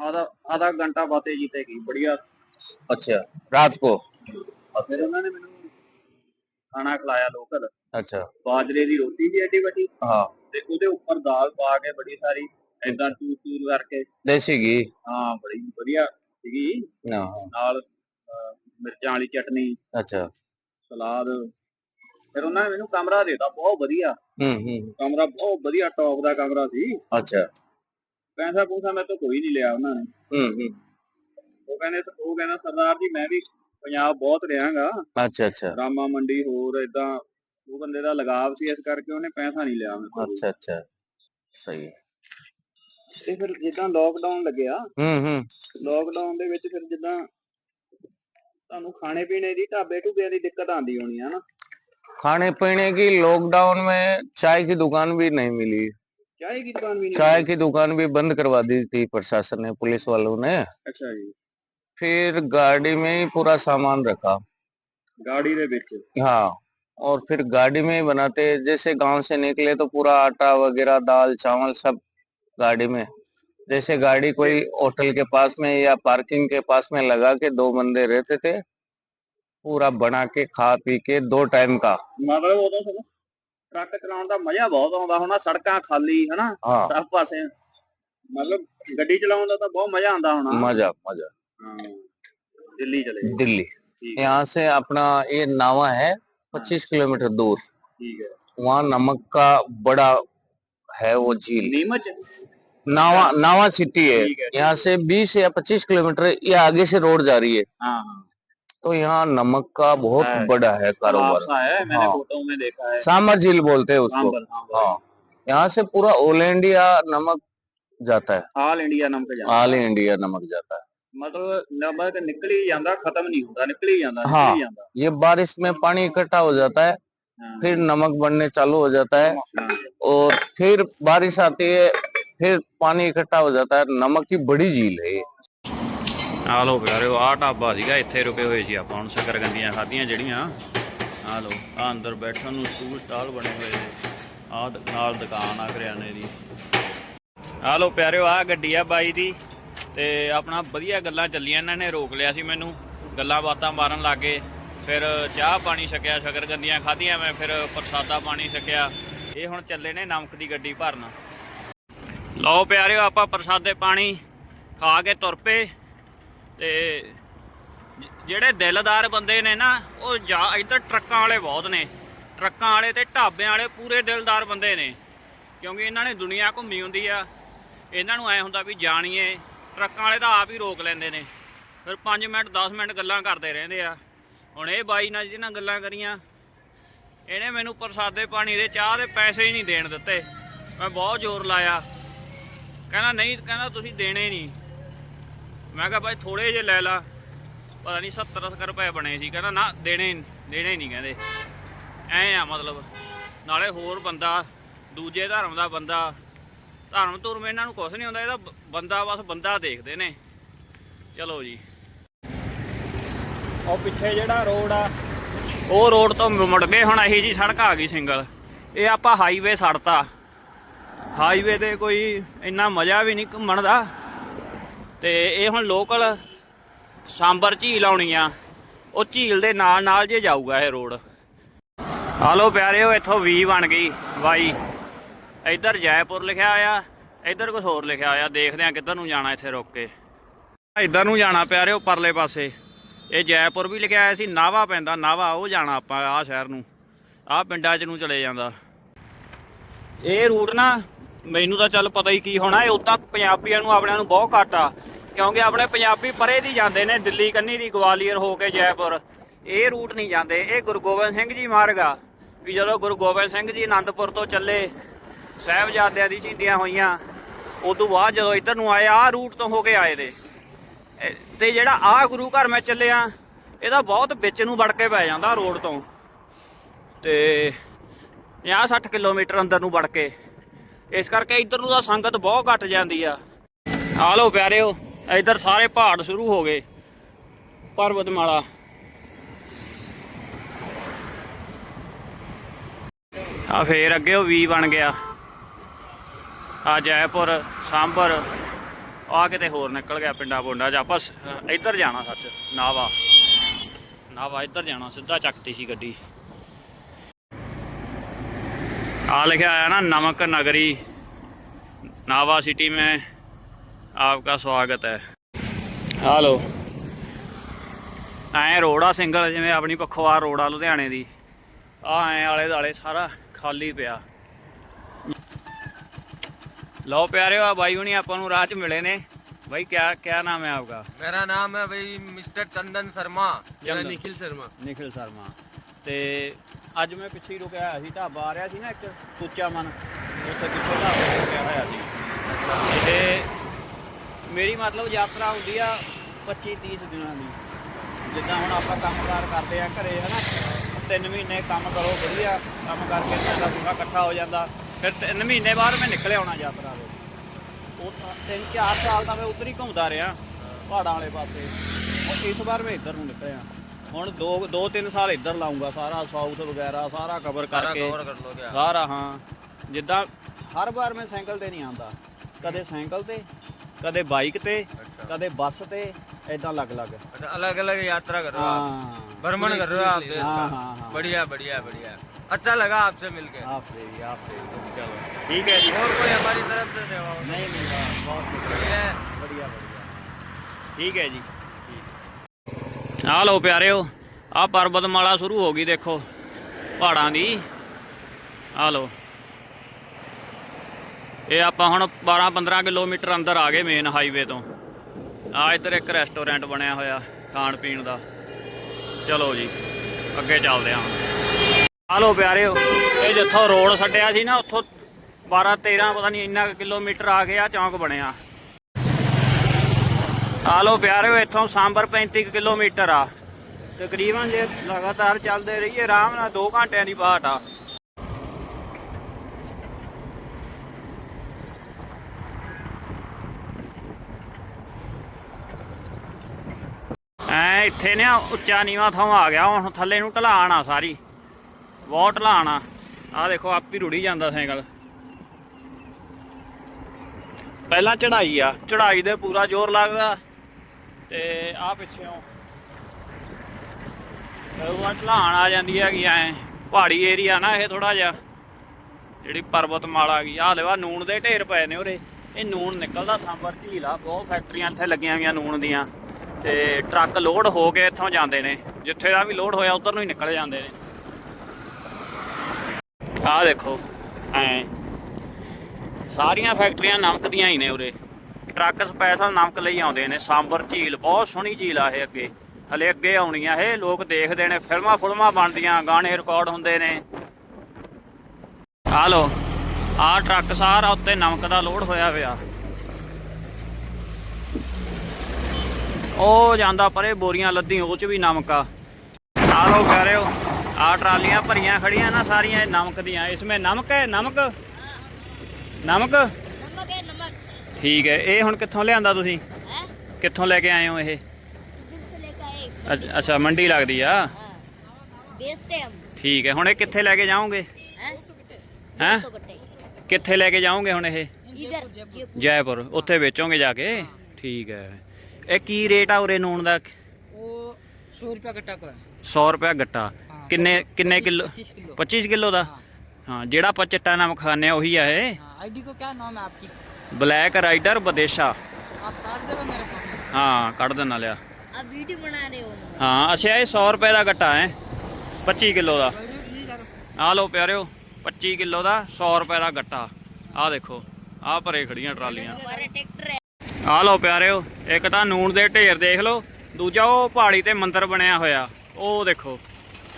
आधा आधा घंटा बातें जीते की बढ़िया। अच्छा रात को? फिर उन्होंने मैंने खाना खिलाया लोकल। अच्छा। बाजरे की रोटी भी एडी बटी हाँ। ਤੇ ਉਹਦੇ ਉੱਪਰ ਦਾਲ ਪਾ ਕੇ ਬੜੀ ਸਾਰੀ ਐਦਾਂ ਚੂਰ ਚੂਰ ਕਰਕੇ। ਦੇਸੀ ਘੀ? ਹਾਂ ਬੜੀ ਵਧੀਆ ਸੀਗੀ। ਨਾਲ ਮਿਰਚਾਂ ਵਾਲੀ ਚਟਨੀ। ਅੱਛਾ। ਸਲਾਦ। ਫਿਰ ਉਹਨਾਂ ਨੇ ਮੈਨੂੰ ਕਮਰਾ ਦਿੱਤਾ ਬਹੁਤ ਵਧੀਆ। ਹੂੰ ਹੂੰ। ਕਮਰਾ ਬਹੁਤ ਵਧੀਆ ਟੌਪ ਦਾ ਕਮਰਾ ਸੀ। ਅੱਛਾ। ਪੈਸਾ ਪੂਸਾ ਮੈਂ ਤਾਂ ਕੋਈ ਨਹੀਂ ਲਿਆ ਉਹਨਾਂ ਨੇ। ਉਹ ਕਹਿੰਦੇ ਉਹ ਕਹਿੰਦਾ ਸਰਦਾਰ ਜੀ ਮੈਂ ਵੀ ਪੰਜਾਬ ਬਹੁਤ ਰਿਹਾਗਾ। ਅੱਛਾ ਅੱਛਾ। ਰਾਮਾ ਮੰਡੀ ਹੋਰ ਏਦਾਂ ਉਹ ਬੰਦੇ ਦਾ ਲਗਾਵ ਸੀ ਇਸ ਕਰਕੇ ਉਹਨੇ ਪੈਸਾ ਨਹੀਂ ਲਿਆ ਮੇਰੇ ਕੋਲ अच्छा अच्छा सही है ਤੇ ਫਿਰ ਜਿੱਦਾਂ ਲੋਕਡਾਊਨ ਲੱਗਿਆ हम्म हम्म ਲੋਕਡਾਊਨ ਦੇ ਵਿੱਚ ਫਿਰ ਜਿੱਦਾਂ ਤੁਹਾਨੂੰ ਖਾਣੇ ਪੀਣੇ ਦੀ ਢਾਬੇ ਢੁੱਬਿਆਂ ਦੀ ਦਿੱਕਤ ਆਂਦੀ ਹੋਣੀ ਆ ਨਾ खाने पीने की लॉकडाउन में चाय की दुकान भी नहीं मिली ਚਾਹ ਦੀ ਦੁਕਾਨ ਵੀ ਨਹੀਂ चाय की दुकान भी बंद करवा दी थी प्रशासन ने पुलिस वालों ने ਅੱਛਾ ਜੀ फिर गाड़ी में ही पूरा सामान रखा ਗਾੜੀ ਦੇ ਵਿੱਚ हाँ और फिर गाड़ी में ही बनाते जैसे गांव से निकले तो पूरा आटा वगैरह दाल चावल सब गाड़ी में जैसे गाड़ी कोई होटल के पास में या पार्किंग के पास में लगा के दो बंदे रहते थे पूरा बना के खा पी के दो टाइम का ਮਤਲਬ ਉਦੋਂ ਸਗੋਂ ਟਰੱਕ ਚਲਾਉਣ ਦਾ ਮਜ਼ਾ ਬਹੁਤ ਆਉਂਦਾ ਹੋਣਾ ਸੜਕਾਂ ਖਾਲੀ ਹਨਾ हाँ ਸਭ ਪਾਸੇ ਮਤਲਬ ਗੱਡੀ ਚਲਾਉਣ ਦਾ ਤਾਂ ਬਹੁਤ ਮਜ਼ਾ ਆਉਂਦਾ ਹੋਣਾ मजा मजा ਹਾਂ ਦਿੱਲੀ ਚਲੇ ਗਏ। दिल्ली ठीक है यहाँ से अपना ये नावा है पच्चीस किलोमीटर दूर। वहाँ नमक का बड़ा है वो झील। नावा नावा सिटी है। यहाँ से 20 या 25 किलोमीटर या आगे से रोड जा रही है। तो यहाँ नमक का बहुत है। बड़ा है कारोबार। सामर हाँ। देखा झील बोलते हैं उसको। हाँ। यहाँ से पूरा ऑल इंडिया नमक जाता है। ऑल इंडिया नमक ऑल इंडिया नमक जाता है। ਮਤਲਬ ਨਮਕ ਨਿਕਲ ਹੀ ਜਾਂਦਾ ਖਤਮ ਨਹੀਂ ਹੁੰਦਾ ਨਿਕਲ ਹੀ ਜਾਂਦਾ ਨਿਕਲ हाँ। ਹੀ ਜਾਂਦਾ ये बारिश में पानी इकट्ठा हो जाता है हाँ। फिर नमक बनने चालू हो जाता है हाँ। और फिर बारिश आती है फिर पानी इकट्ठा हो जाता है नमक की बड़ी झील है ये ਆ ਲੋ ਪਿਆਰਿਓ ਆ ਢਾਬਾ ਸੀਗਾ ਇੱਥੇ ਰੁਕੇ ਹੋਏ ਸੀ ਆਪਾਂ ਹੁਣ ਸ਼ਕਰਗੰਦੀਆਂ ਖਾਧੀਆਂ ਜਿਹੜੀਆਂ ਆ ਲੋ ਆ ਅੰਦਰ ਬੈਠਣ ਨੂੰ ਸਟੂਲ ਸਟਾਲ ਬਣੇ ਹੋਏ ਨੇ ਆ ਨਾਲ ਦੁਕਾਨ ਆ ਕਰਿਆਨੇ ਦੀ ਆ ਲੋ ਪਿਆਰਿਓ ਆ ਗੱਡੀ ਆ ਬਾਈ ਦੀ ਤੇ ਆਪਣਾ ਵਧੀਆ ਗੱਲਾਂ ਚੱਲੀਆਂ, ਇਹਨਾਂ ਨੇ ਰੋਕ ਲਿਆ ਸੀ ਮੈਨੂੰ। ਗੱਲਾਂ ਬਾਤਾਂ ਮਾਰਨ ਲੱਗੇ। ਫਿਰ ਚਾਹ ਪਾਣੀ ਛਕਿਆ ਸ਼ਕਰਗੰਦੀਆਂ ਖਾਧੀਆਂ ਮੈਂ, ਫਿਰ ਪ੍ਰਸਾਦਾ ਪਾਣੀ ਛਕਿਆ। ਇਹ ਹੁਣ ਚੱਲੇ ਨੇ ਨਮਕ ਦੀ ਗੱਡੀ ਭਰਨ। ਲਓ ਪਿਆਰਿਓ, ਆਪਾਂ ਪ੍ਰਸਾਦੇ ਪਾਣੀ ਖਾ ਕੇ ਤੁਰ ਪਏ। ਤੇ ਜਿਹੜੇ ਦਿਲਦਾਰ ਬੰਦੇ ਨੇ ਨਾ, ਉਹ ਜਾ, ਇੱਧਰ ਟਰੱਕਾਂ ਵਾਲੇ ਬਹੁਤ ਨੇ। ਟਰੱਕਾਂ ਵਾਲੇ ਤੇ ਢਾਬਿਆਂ ਵਾਲੇ ਪੂਰੇ ਦਿਲਦਾਰ ਬੰਦੇ ਨੇ। ਕਿਉਂਕਿ ਇਹਨਾਂ ਨੇ ਦੁਨੀਆ ਘੁੰਮੀ ਹੁੰਦੀ ਆ। ਇਹਨਾਂ ਨੂੰ ਐ ਹੁੰਦਾ ਵੀ ਜਾਣੀਏ ਟਰੱਕਾਂ ਵਾਲੇ ਤਾਂ ਆਪ ਹੀ ਰੋਕ ਲੈਂਦੇ ਨੇ। ਫਿਰ 5 ਮਿੰਟ 10 ਮਿੰਟ ਗੱਲਾਂ ਕਰਦੇ ਰਹਿੰਦੇ ਆ। ਹੁਣ ਇਹ ਬਾਈ ਨਾਲ ਜਿਹਨਾਂ ਗੱਲਾਂ ਕਰੀਆਂ, ਇਹਨੇ ਮੈਨੂੰ ਪ੍ਰਸਾਦੇ ਪਾਣੀ ਦੇ ਚਾਹ ਦੇ ਪੈਸੇ ਹੀ ਨਹੀਂ ਦੇਣ ਦਿੱਤੇ। ਮੈਂ ਬਹੁਤ ਜ਼ੋਰ ਲਾਇਆ। ਕਹਿੰਦਾ, ਨਹੀਂ, ਕਹਿੰਦਾ, ਤੁਸੀਂ ਦੇਣੇ ਨਹੀਂ। ਮੈਂ ਕਿਹਾ ਭਾਈ ਥੋੜੇ ਜਿਹੇ ਲੈ ਲਾ। ਪਤਾ ਨਹੀਂ 70 80 ਰੁਪਏ ਬਣੇ ਸੀ। ਕਹਿੰਦਾ, ਨਾ, ਦੇਣੇ ਦੇਣੇ ਨਹੀਂ ਕਹਿੰਦੇ। ਐ ਆ ਮਤਲਬ। ਨਾਲੇ ਹੋਰ ਬੰਦਾ, ਦੂਜੇ ਧਰਮ ਦਾ ਬੰਦਾ ਧਰਮ ਧੁਰਮ ਇਹਨਾਂ ਨੂੰ ਕੁਝ ਨਹੀਂ ਹੁੰਦਾ ਇਹਦਾ ਬੰਦਾ ਬਸ ਬੰਦਾ ਦੇਖਦੇ ਨੇ। ਚਲੋ ਜੀ। ਉਹ ਪਿੱਛੇ ਜਿਹੜਾ ਰੋਡ ਆ। ਉਹ ਰੋਡ ਤੋਂ ਮੁੜ ਗਏ ਹੁਣ ਇਹੀ ਜੀ ਸੜਕ ਆ ਗਈ ਸਿੰਗਲ। ਇਹ ਆਪਾਂ ਹਾਈਵੇ ਛੱਡਤਾ ਹਾਈਵੇ ਤੇ ਕੋਈ ਇੰਨਾ ਮਜ਼ਾ ਵੀ ਨਹੀਂ ਘੁੰਮਣ ਦਾ। ਤੇ ਇਹ ਹੁਣ ਲੋਕਲ ਸਾਂਬਰ ਝੀਲ ਆਉਣੀ ਆ। ਉਹ ਝੀਲ ਦੇ ਨਾਲ ਨਾਲ ਜੇ ਜਾਊਗਾ ਇਹ ਰੋਡ। ਹਾਲੋ ਪਿਆਰਿਓ ਇੱਥੋਂ ਵੀ ਬਣ ਗਈ ਵਾਈ। ਇੱਧਰ ਜੈਪੁਰ ਲਿਖਿਆ ਹੋਇਆ, ਇੱਧਰ ਕੁਝ ਹੋਰ ਲਿਖਿਆ ਹੋਇਆ, ਦੇਖਦੇ ਆ ਕਿੱਧਰ ਨੂੰ ਜਾਣਾ ਇੱਥੇ ਰੁਕ ਕੇ। ਇੱਧਰ ਨੂੰ ਜਾਣਾ ਪਿਆ ਪਿਆਰਿਓ ਪਰਲੇ ਪਾਸੇ। ਇਹ ਜੈਪੁਰ ਵੀ ਲਿਖਿਆ ਆਇਆ ਸੀ, ਨਾਵਾ ਪੈਂਦਾ, ਨਾਵਾ, ਉਹ ਜਾਣਾ ਆਪਾਂ ਆਹ ਸ਼ਹਿਰ ਨੂੰ। ਆਹ ਪਿੰਡਾਂ 'ਚ ਨੂੰ ਚਲੇ ਜਾਂਦਾ। ਇਹ ਰੂਟ ਨਾ, ਮੈਨੂੰ ਤਾਂ ਚੱਲ ਪਤਾ ਹੀ ਕੀ ਹੋਣਾ, ਇਹ ਉਦਾਂ ਪੰਜਾਬੀਆਂ ਨੂੰ, ਆਪਣਿਆਂ ਨੂੰ ਬਹੁਤ ਘੱਟ ਆ। ਕਿਉਂਕਿ ਆਪਣੇ ਪੰਜਾਬੀ ਪਰੇ ਦੀ ਜਾਂਦੇ ਨੇ, ਦਿੱਲੀ, ਕੰਨੀ ਦੀ ਗਵਾਲੀਅਰ ਹੋ ਕੇ ਜੈਪੁਰ। ਇਹ ਰੂਟ ਨਹੀਂ ਜਾਂਦੇ, ਇਹ ਗੁਰੂ ਗੋਬਿੰਦ ਸਿੰਘ ਜੀ ਮਾਰਗ ਆ। ਵੀ ਜਦੋਂ ਗੁਰੂ ਗੋਬਿੰਦ ਸਿੰਘ ਜੀ ਆਨੰਦਪੁਰ ਤੋਂ ਚੱਲੇ ਸਾਹਿਬਜ਼ਾਦਿਆਂ ਦੀ ਸ਼ਹੀਦੀਆਂ ਹੋਈਆਂ। ਉਦੋਂ ਬਾਅਦ ਜਦੋਂ ਇੱਧਰ ਨੂੰ ਆਏ, ਆਹ ਰੂਟ ਤੋਂ ਹੋ ਕੇ ਆਏ ਦੇ ਤੇ ਜਿਹੜਾ ਆਹ ਗੁਰੂ ਘਰ ਮੈਂ ਚੱਲਿਆ, ਇਹਦਾ ਬਹੁਤ ਵਿੱਚ ਨੂੰ ਵੜ ਕੇ ਪੈ ਜਾਂਦਾ ਰੋਡ ਤੋਂ। ਤੇ 50 60 ਕਿਲੋਮੀਟਰ ਅੰਦਰ ਨੂੰ ਵੜ ਕੇ। ਇਸ ਕਰਕੇ ਇੱਧਰ ਨੂੰ ਤਾਂ ਸੰਗਤ ਬਹੁਤ ਘਟ ਜਾਂਦੀ ਆ। ਆ ਲੋ ਪਿਆਰਿਓ, ਇੱਧਰ ਸਾਰੇ ਪਹਾੜ ਸ਼ੁਰੂ ਹੋ ਗਏ। ਪਰਬਤਮਾਲਾ। ਆ ਫੇਰ ਅੱਗੇ ਉਹ ਵੀ ਬਣ ਗਿਆ। ਆ ਜੈਪੁਰ ਸਾਂਬਰ ਆ ਕਿਤੇ ਹੋਰ ਨਿਕਲ ਗਿਆ ਪਿੰਡਾਂ ਪੁੰਡਾਂ 'ਚ ਆਪਾਂ ਸ- ਅ, ਇੱਧਰ ਜਾਣਾ ਸੱਚ ਨਾਵਾ ਨਾਵਾ ਇੱਧਰ ਜਾਣਾ ਸਿੱਧਾ ਚੱਕਤੀ ਸੀ ਗੱਡੀ आ लिखा आया ना नमक नगरी नावा सिटी में आपका स्वागत है ਹਾਲੋ ਐ ਰੋਡ ਆ ਸਿੰਗਲ ਜਿਵੇਂ ਆਪਣੀ ਪਖਵਾਰ ਰੋਡ ਆ ਲੁਧਿਆਣੇ ਦੀ ਆ ਐ ਆਲੇ ਦਾਲੇ ਸਾਰਾ ਖਾਲੀ ਪਿਆ ਲਓ ਪਿਆਰਿਓ ਆ ਬਾਈ ਹੁਣੀ ਆਪਾਂ ਨੂੰ ਰਾਹ 'ਚ ਮਿਲੇ ਨੇ। ਬਾਈ ਕਿਆ ਕਿਆ ਨਾਮ ਹੈ ਆਪका ਮੇਰਾ ਨਾਮ ਹੈ ਬਈ ਮਿਸਟਰ ਚੰਦਨ ਸ਼ਰਮਾ ਚੰਦਨ। ਨਿਖਿਲ ਸ਼ਰਮਾ। ਨਿਖਿਲ ਸ਼ਰਮਾ। ਤੇ ਅੱਜ ਮੈਂ ਪਿੱਛੇ ਹੀ ਰੁਕਿਆ ਹੋਇਆ ਸੀ ਢਾਬਾ ਆ ਰਿਹਾ ਸੀ ਨਾ ਇੱਕ ਕੁੱਚਾ ਮਨ। ਉੱਥੇ ਪਿੱਛੇ ਢਾਬਾ ਤੇ ਰੁਕਿਆ ਹੋਇਆ ਸੀ। ਇਹ ਮੇਰੀ ਮਤਲਬ ਯਾਤਰਾ ਹੁੰਦੀ ਆ 25 30 ਦਿਨਾਂ ਦੀ। ਜਿੱਦਾਂ ਹੁਣ ਆਪਾਂ ਕੰਮਕਾਰ ਕਰਦੇ ਆ ਘਰੇ ਹਨਾ? ਤਿੰਨ ਮਹੀਨੇ ਕੰਮ ਕਰੋ ਵਧੀਆ। ਕੰਮ ਕਰਕੇ ਸਾਡਾ ਪੂਰਾ ਇਕੱਠਾ ਹੋ ਜਾਂਦਾ। ਫਿਰ ਤਿੰਨ ਮਹੀਨੇ ਬਾਅਦ ਮੈਂ ਨਿਕਲ ਆਉਣਾ ਯਾਤਰਾ ਤੇ ਉਹ ਤਾਂ ਤਿੰਨ ਚਾਰ ਸਾਲ ਤਾਂ ਮੈਂ ਉੱਧਰ ਹੀ ਘੁੰਮਦਾ ਰਿਹਾ ਪਹਾੜਾਂ ਵਾਲੇ ਪਾਸੇ ਉਹ ਇਸ ਵਾਰ ਮੈਂ ਇੱਧਰ ਨੂੰ ਨਿਕਲਿਆ ਹੁਣ ਦੋ ਦੋ ਤਿੰਨ ਸਾਲ ਇੱਧਰ ਲਾਉਂਗਾ ਸਾਰਾ ਸਾਊਥ ਵਗੈਰਾ ਸਾਰਾ ਕਵਰ ਕਰਕੇ ਕਰ ਲੋਗੇ ਸਾਰਾ ਹਾਂ ਜਿੱਦਾਂ ਹਰ ਵਾਰ ਮੈਂ ਸਾਈਕਲ ਤੇ ਨਹੀਂ ਆਉਂਦਾ ਕਦੇ ਸਾਈਕਲ ਤੇ ਕਦੇ ਬਾਈਕ ਤੇ ਕਦੇ ਬੱਸ ਤੇ ਐਦਾਂ ਅਲੱਗ-ਅਲੱਗ अच्छा अलग अलग यात्रा कर रहे हो आप ਹਾਂ भ्रमण कर रहे हो आप देश हाँ, का हाँ, हाँ। बढ़िया बढ़िया बढ़िया अच्छा लगा आपसे मिलके ਆਪਸੇ ਵੀ ਆਪਸੇ ਵੀ ਚਲੋ ਠੀਕ ਹੈ ਜੀ और कोई हमारी तरफ से सेवा हो ਨਹੀਂ ਨਹੀਂ ਬਸ, ਬਹੁਤ ਸ਼ੁਕਰੀਆ बढ़िया है ਵਧੀਆ ਵਧੀਆ ਠੀਕ ਹੈ ਜੀ ਆ ਲਓ ਪਿਆਰਿਓ ਆ ਪਰਬਤਮਾਲਾ ਸ਼ੁਰੂ ਹੋ ਗਈ ਦੇਖੋ ਪਹਾੜਾਂ ਦੀ ਆ ਲਓ ਇਹ ਆਪਾਂ ਹੁਣ 12 15 ਕਿਲੋਮੀਟਰ ਅੰਦਰ ਆ ਗਏ ਮੇਨ ਹਾਈਵੇ ਤੋਂ ਆ ਇੱਧਰ ਇੱਕ ਰੈਸਟੋਰੈਂਟ ਬਣਿਆ ਹੋਇਆ ਖਾਣ ਪੀਣ ਦਾ ਚਲੋ ਜੀ ਅੱਗੇ ਚੱਲਦੇ ਹਾਂ ਲਓ ਪਿਆਰਿਓ। ਇਹ ਜਿੱਥੋਂ ਰੋਡ ਛੱਡਿਆ ਸੀ ਨਾ ਉੱਥੋਂ 12 13 ਪਤਾ ਨਹੀਂ ਇੰਨਾ ਕਿਲੋਮੀਟਰ ਆ ਗਿਆ ਚੌਂਕ ਬਣਿਆ। ਲਓ ਪਿਆਰਿਓ ਇੱਥੋਂ ਸਾਂਬਰ 35 ਕੁ ਕਿਲੋਮੀਟਰ ਆ। ਤਕਰੀਬਨ ਜੇ ਲਗਾਤਾਰ ਚੱਲਦੇ ਰਹੀਏ ਆਰਾਮ ਨਾਲ 2 ਘੰਟਿਆਂ ਦੀ ਬਾਟ ਆ। ਐ ਇੱਥੇ ਨੇ ਉੱਚਾ ਨੀਵਾ ਥਾਂ ਆ ਗਿਆ ਹੁਣ ਥੱਲੇ ਨੂੰ ਢਲਾਣ ਆ ਸਾਰੀ। ਬਹੁਤ ਢਲਾਣ ਆ। ਆ ਦੇਖੋ, ਆਪ ਹੀ ਰੁੜੀ ਜਾਂਦਾ ਸਾਈਕਲ। ਪਹਿਲਾਂ ਚੜਾਈ ਆ। ਚੜਾਈ ਦੇ ਪੂਰਾ ਜ਼ੋਰ ਲੱਗਦਾ। ਤੇ ਆ ਪਿੱਛੇੋਂ ਉਹ ਢਲਾਣ ਆ ਜਾਂਦੀ ਹੈਗੀ, ਐ ਪਹਾੜੀ ਏਰੀਆ ਨਾ ਇਹ ਥੋੜਾ ਜਿਹਾ। ਜਿਹੜੀ ਪਰਬਤਮਾਲਾ ਗਈ ਆ ਲੈਵਾ ਨੂਣ ਦੇ ਢੇਰ ਪਏ ਨੇ ਉਰੇ। ਇਹ ਨੂਣ ਨਿਕਲਦਾ ਸਾਂਬਰ ਝੀਲ ਆ। ਬਹੁਤ ਫੈਕਟਰੀਆਂ ਇੱਥੇ ਲੱਗੀਆਂ ਹੋਈਆਂ ਨੂਣ ਦੀਆਂ। ਤੇ ਟਰੱਕ ਲੋਡ ਹੋ ਕੇ ਇੱਥੋਂ ਜਾਂਦੇ ਨੇ। ਜਿੱਥੇ ਦਾ ਵੀ ਲੋਡ ਹੋਇਆ, ਉਧਰ ਨੂੰ ਹੀ ਨਿਕਲ ਜਾਂਦੇ ਨੇ। ਆਹ ਦੇਖੋ। ਐ। ਸਾਰੀਆਂ ਫੈਕਟਰੀਆਂ ਨਮਕ ਦੀਆਂ ਹੀ ਨੇ ਉਰੇ। ਟਰੱਕ ਸਪੈਸ਼ਲ ਨਮਕ ਲਈ ਆਉਂਦੇ ਨੇ। ਸਾਂਬਰ ਝੀਲ, ਬਹੁਤ ਸੋਹਣੀ ਝੀਲ ਆ ਇਹ ਅੱਗੇ। ਹਲੇ ਅੱਗੇ ਆਉਣੀ ਆ ਇਹ। ਲੋਕ ਦੇਖਦੇ ਨੇ, ਫਿਲਮਾਂ ਫੁਲਮਾਂ ਬਣਦੀਆਂ, ਗਾਣੇ ਰਿਕਾਰਡ ਹੁੰਦੇ ਨੇ। ਆ ਲੋ ਆ ਟਰੱਕ ਸਾਰਾ ਉੱਤੇ ਨਮਕ ਦਾ ਲੋਡ ਹੋਇਆ ਪਿਆ। ਉਹ ਜਾਂਦਾ ਪਰੇ, ਬੋਰੀਆਂ ਲੱਦੀ, ਉਹ ਚ ਵੀ ਨਮਕ ਆ। ਆ ਲੋ ਕਹਿ ਰਹੇ ਹੋ। ਆ ਟਰਾਲੀਆਂ ਭਰੀਆਂ ਖੜੀਆਂ ਨਾ ਸਾਰੀਆਂ ਨਮਕ ਦੀਆਂ। ਇਸ ਵਿੱਚ ਨਮਕ ਹੈ? ਨਮਕ? ਨਮਕ? ਨਮਕ ਹੈ ਨਮਕ। ਠੀਕ ਹੈ। ਇਹ ਹੁਣ ਕਿੱਥੋਂ ਲਿਆਂਦਾ ਤੁਸੀਂ? ਕਿੱਥੋਂ ਲੈ ਕੇ ਆਏ ਹੋ ਇਹ? ਅੱਛਾ ਮੰਡੀ ਲੱਗਦੀ ਆ? ਵੇਚਦੇ ਹਮ ਠੀਕ ਹੈ। ਹੁਣ ਇਹ ਕਿੱਥੇ ਲੈ ਕੇ ਜਾਓਗੇ? ਹੈ? ਕਿੱਥੇ ਲੈ ਕੇ ਜਾਓਗੇ ਹੁਣ ਇਹ? ਜੈਪੁਰ। ਉੱਥੇ ਵੇਚੋਗੇ ਜਾ ਕੇ? ਠੀਕ ਹੈ। ਇਹ ਕੀ ਰੇਟ ਆ ਉਰੇ ਨੂਨ ਦਾ? ਉਹ 100 ਰੁਪਏ ਗੱਟਾ ਕੋ 100 ਰੁਪਏ ਗੱਟਾ। ਕਿੰਨੇ ਕਿੰਨੇ ਕਿਲੋ पच्चीस किलो 25 ਕਿਲੋ ਦਾ ਹਾਂ ਜਿਹੜਾ ਆਪਾਂ ਚਿੱਟਾ ਨਮਕ ਖਾਂਦੇ ਆ ਉਹੀ ਆ ਇਹ हाँ आईडी को क्या नाम है आपकी ਬਲੈਕ ਰਾਈਡਰ ਵਿਦੇਸ਼ਾ आप काट देगा मेरे को ਹਾਂ ਕੱਢ ਦੇਣਾ ਲਿਆ अब वीडियो बना रहे हो ਹਾਂ ਅੱਛਾ ਇਹ 100 ਰੁਪਏ ਦਾ ਗੱਟਾ ਹੈ 25 ਕਿਲੋ ਦਾ ਆ ਲਓ ਪਿਆਰਿਓ 25 ਕਿਲੋ ਦਾ 100 ਰੁਪਏ ਦਾ ਗੱਟਾ ਆ ਦੇਖੋ ਆ ਭਰੇ ਖੜੀਆਂ ਟਰਾਲੀਆਂ हमारा ट्रैक्टर है ਆ ਲਓ ਪਿਆਰਿਓ ਇੱਕ ਤਾਂ ਨੂਣ ਦੇ ਢੇਰ ਦੇਖ ਲਓ ਦੂਜਾ ਉਹ ਪਹਾੜੀ ਤੇ ਮੰਦਿਰ ਬਣਿਆ ਹੋਇਆ ਉਹ ਦੇਖੋ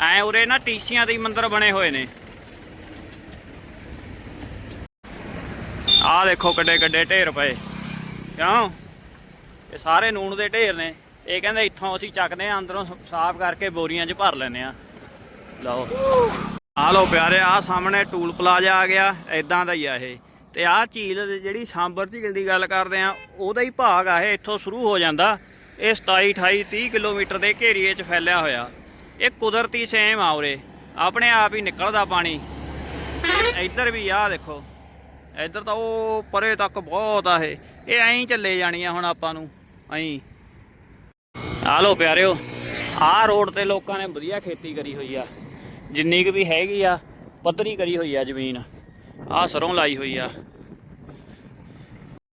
ਐ ਉਰੇ ਨਾ ਟੀਸੀਆਂ ਦੇ ਹੀ ਮੰਦਿਰ ਬਣੇ ਹੋਏ ਨੇ। ਆਹ ਦੇਖੋ ਕਿੱਡੇ ਕਿੱਡੇ ਢੇਰ ਪਏ। ਕਿਉਂ? ਇਹ ਸਾਰੇ ਨੂਣ ਦੇ ਢੇਰ ਨੇ। ਇਹ ਕਹਿੰਦੇ ਇੱਥੋਂ ਅਸੀਂ ਚੱਕਦੇ ਆ ਅੰਦਰੋਂ ਸਾਫ਼ ਕਰਕੇ ਬੋਰੀਆਂ 'ਚ ਭਰ ਲੈਨੇ ਆ ਲਓ। ਆ ਲਓ ਪਿਆਰੇ ਆ ਸਾਹਮਣੇ ਟੂਲ ਪਲਾਜ਼ਾ ਆ ਗਿਆ ਐਦਾਂ ਦਾ ਹੀ ਆ ਇਹ। ਤੇ ਆਹ ਝੀਲ ਜਿਹੜੀ ਸਾਂਬਰ ਝੀਲ ਦੀ ਗੱਲ ਕਰਦੇ ਆ ਉਹਦਾ ਹੀ ਭਾਗ ਆ ਇਹ, ਇੱਥੋਂ ਸ਼ੁਰੂ ਹੋ ਜਾਂਦਾ। ਇਹ 27 28 30 ਕਿਲੋਮੀਟਰ ਦੇ ਘੇਰੀਏ 'ਚ ਫੈਲਿਆ ਹੋਇਆ। ਇਹ ਕੁਦਰਤੀ ਸੇਮ ਆ ਉਰੇ। ਆਪਣੇ ਆਪ ਹੀ ਨਿਕਲਦਾ ਪਾਣੀ। ਇੱਧਰ ਵੀ ਆ ਦੇਖੋ। ਇੱਧਰ ਤਾਂ ਉਹ ਪਰੇ ਤੱਕ ਬਹੁਤ ਆ ਇਹ। ਇਹ ਐਂ ਹੀ ਚੱਲੇ ਜਾਣੀਆਂ ਹੁਣ ਆਪਾਂ ਨੂੰ। ਐਂ। ਆ ਲੋ ਪਿਆਰਿਓ, ਆਹ ਰੋਡ ਤੇ ਲੋਕਾਂ ਨੇ ਵਧੀਆ ਖੇਤੀ ਕਰੀ ਹੋਈ ਆ। ਜਿੰਨੀ ਕੁ ਵੀ ਹੈਗੀ ਆ, ਪੱਧਰੀ ਕਰੀ ਹੋਈ ਆ ਜ਼ਮੀਨ। ਆਹ ਸਰੋਂ ਲਾਈ ਹੋਈ ਆ।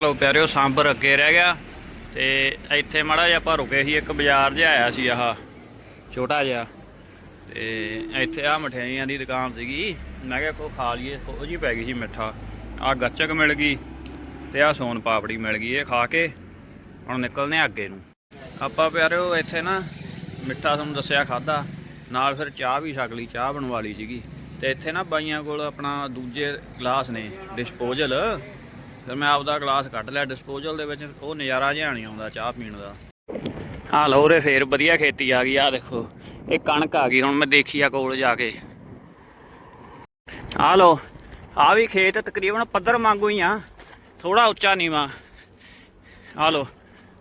ਲੋ ਪਿਆਰਿਓ, ਸਾਂਬਰ ਅੱਗੇ ਰਹਿ ਗਿਆ। ਤੇ ਇੱਥੇ ਮਾੜਾ ਜਿਹਾ ਆਪਾਂ ਰੁਕੇ ਸੀ, ਇੱਕ ਬਾਜ਼ਾਰ ਜਿਹਾ ਆਇਆ ਸੀ ਆਹ। ਛੋਟਾ ਜਿਹਾ। ਤੇ ਇੱਥੇ ਆ ਮਠਿਆਈਆਂ ਦੀ ਦੁਕਾਨ ਸੀਗੀ। ਮੈਂ ਕਿਹਾ ਕੋ ਖਾ ਲਈਏ, ਉਹ ਜੀ ਪੈ ਗਈ ਸੀ ਮਿੱਠਾ। ਆ ਗੱਚਕ ਮਿਲ ਗਈ ਤੇ ਆ ਸੋਨ ਪਾਪੜੀ ਮਿਲ ਗਈ, ਇਹ ਖਾ ਕੇ ਹੁਣ ਨਿਕਲਨੇ ਆ ਅੱਗੇ ਨੂੰ। ਆਪਾਂ ਪਿਆਰਿਓ, ਇੱਥੇ ਨਾ ਮਿੱਠਾ ਤੁਹਾਨੂੰ ਦੱਸਿਆ ਖਾਦਾ ਨਾਲ ਫਿਰ ਚਾਹ ਵੀ ਛਕ ਲਈ, ਚਾਹ ਬਣਵਾ ਲਈ ਸੀਗੀ। ਤੇ ਇੱਥੇ ਨਾ ਬਾਈਆਂ ਕੋਲ ਆਪਣਾ ਦੂਜੇ ਗਲਾਸ ਨੇ ਡਿਸਪੋਜ਼ਲ ਫਿਰ ਮੈਂ ਆਪਦਾ ਗਲਾਸ ਕੱਢ ਲਿਆ ਡਿਸਪੋਜ਼ਲ ਦੇ ਵਿੱਚ ਉਹ ਨਜ਼ਾਰਾ ਜਿਹਾ ਨਹੀਂ ਆਉਂਦਾ ਚਾਹ ਪੀਣ ਦਾ। ਆ ਲਓ ਉਰੇ ਫੇਰ ਵਧੀਆ ਖੇਤੀ ਆ ਗਈ ਆ ਦੇਖੋ। ਇਹ ਕਣਕ ਆ ਗਈ, ਹੁਣ ਮੈਂ ਦੇਖੀ ਆ ਕੋਲ ਜਾ ਕੇ। ਆ ਲਓ ਆ ਵੀ ਖੇਤ ਤਕਰੀਬਨ ਪੱਧਰ ਵਾਂਗੂ ਹੀ ਆ ਥੋੜਾ ਉੱਚਾ ਨੀਵਾ। ਆ ਲਓ,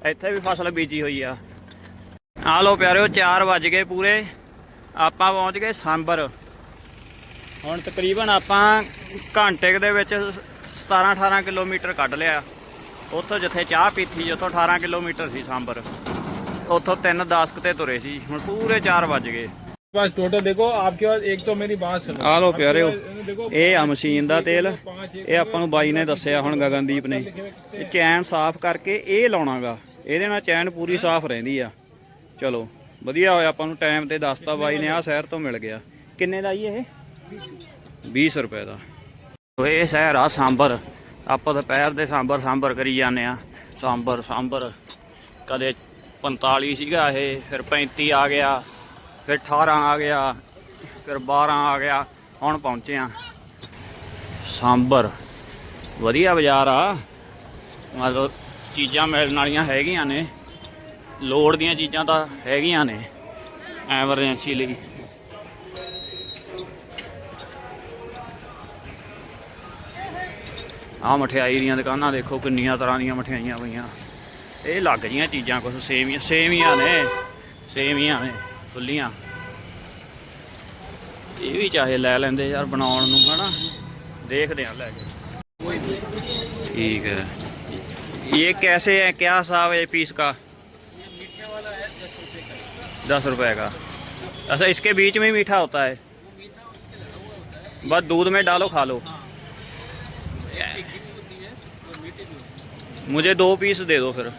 ਇੱਥੇ ਵੀ ਫਸਲ ਬੀਜੀ ਹੋਈ ਆ। ਆ ਲਓ ਪਿਆਰਿਓ 4 ਵੱਜ ਗਏ ਪੂਰੇ, ਆਪਾਂ ਪਹੁੰਚ ਗਏ ਸਾਂਬਰ। ਹੁਣ ਤਕਰੀਬਨ ਆਪਾਂ ਘੰਟੇ ਦੇ ਵਿੱਚ 17 18 ਕਿਲੋਮੀਟਰ ਕੱਢ ਲਿਆ। ਉੱਥੋਂ ਜਿੱਥੇ ਚਾਹ ਪੀਤੀ ਜਿੱਥੋਂ 18 ਕਿਲੋਮੀਟਰ ਸੀ ਸਾਂਬਰ। ਉੱਥੋਂ 3 10 ਕੁ ਤੇ ਤੁਰੇ ਸੀ ਹੁਣ ਪੂਰੇ 4 ਵੱਜ ਗਏ बस टोटल देखो आपके पास एक तो मेरी बात सुनो ਆ ਲਓ ਪਿਆਰਿਓ देखो ਇਹ ਆ ਮਸ਼ੀਨ ਦਾ ਤੇਲ ਇਹ ਆਪਾਂ ਨੂੰ ਬਾਈ ਨੇ ਦੱਸਿਆ ਹੁਣ ਗਗਨਦੀਪ ਨੇ ਇਹ ਚੈਨ ਸਾਫ਼ ਕਰਕੇ ਇਹ ਲਾਉਣਾਗਾ ਇਹਦੇ ਨਾਲ ਚੈਨ ਪੂਰੀ ਸਾਫ਼ ਰਹਿੰਦੀ ਆ ਚਲੋ ਵਧੀਆ ਹੋਇਆ ਆਪਾਂ ਨੂੰ ਟਾਈਮ ਤੇ ਦੱਸਤਾ ਬਾਈ ਨੇ ਆਹ ਸ਼ਹਿਰ ਤੋਂ ਮਿਲ ਗਿਆ ਕਿੰਨੇ ਦਾ ਜੀ ਇਹ 20 ਰੁਪਏ ਦਾ ਇਹ ਸ਼ਹਿਰ ਆ ਸਾਂਬਰ ਆਪਾਂ ਦੁਪਹਿਰ ਦੇ ਸਾਂਬਰ ਸਾਂਬਰ ਕਰੀ ਜਾਂਦੇ ਆ ਸਾਂਬਰ ਸਾਂਬਰ ਕਦੇ 45 ਸੀਗਾ ਇਹ, ਫਿਰ 35 ਆ ਗਿਆ, ਫਿਰ 18 ਆ ਗਿਆ, ਫਿਰ 12 ਆ ਗਿਆ, ਹੁਣ ਪਹੁੰਚੇ ਆ ਸਾਂਬਰ, ਵਧੀਆ ਬਾਜ਼ਾਰ ਆ। ਮਤਲਬ ਚੀਜ਼ਾਂ ਮਿਲਣ ਵਾਲੀਆਂ ਹੈਗੀਆਂ ਨੇ, ਲੋੜ ਦੀਆਂ ਚੀਜ਼ਾਂ ਤਾਂ ਹੈਗੀਆਂ ਨੇ ਐਮਰਜੈਂਸੀ ਲਈ। ਆਹ ਮਠਿਆਈ ਦੀਆਂ ਦੁਕਾਨਾਂ ਦੇਖੋ, ਕਿੰਨੀਆਂ ਤਰ੍ਹਾਂ ਦੀਆਂ ਮਠਿਆਈਆਂ ਪਈਆਂ। ਇਹ ਲੱਗ ਜੀਆਂ ਚੀਜ਼ਾਂ ਕੁਛ ਸੇਵੀਆਂ ਸੇਵੀਆਂ ਨੇ ਸੇਵੀਆਂ ਨੇ ਖੁੱਲੀਆਂ ਇਹ ਵੀ ਚਾਹੇ ਲੈ ਲੈਂਦੇ ਯਾਰ ਬਣਾਉਣ ਨੂੰ ਹਨਾ ਦੇਖਦੇ ਆ ਲੈ ਕੇ ठीक है ये कैसे है क्या हिसाब है पीस का दस रुपए का अच्छा इसके बीच में ही मीठा होता है बस दूध में डालो खा लो ਮੁਝੇ ਦੋ ਪੀਸ ਦੇ ਦਿਓ ਫਿਰ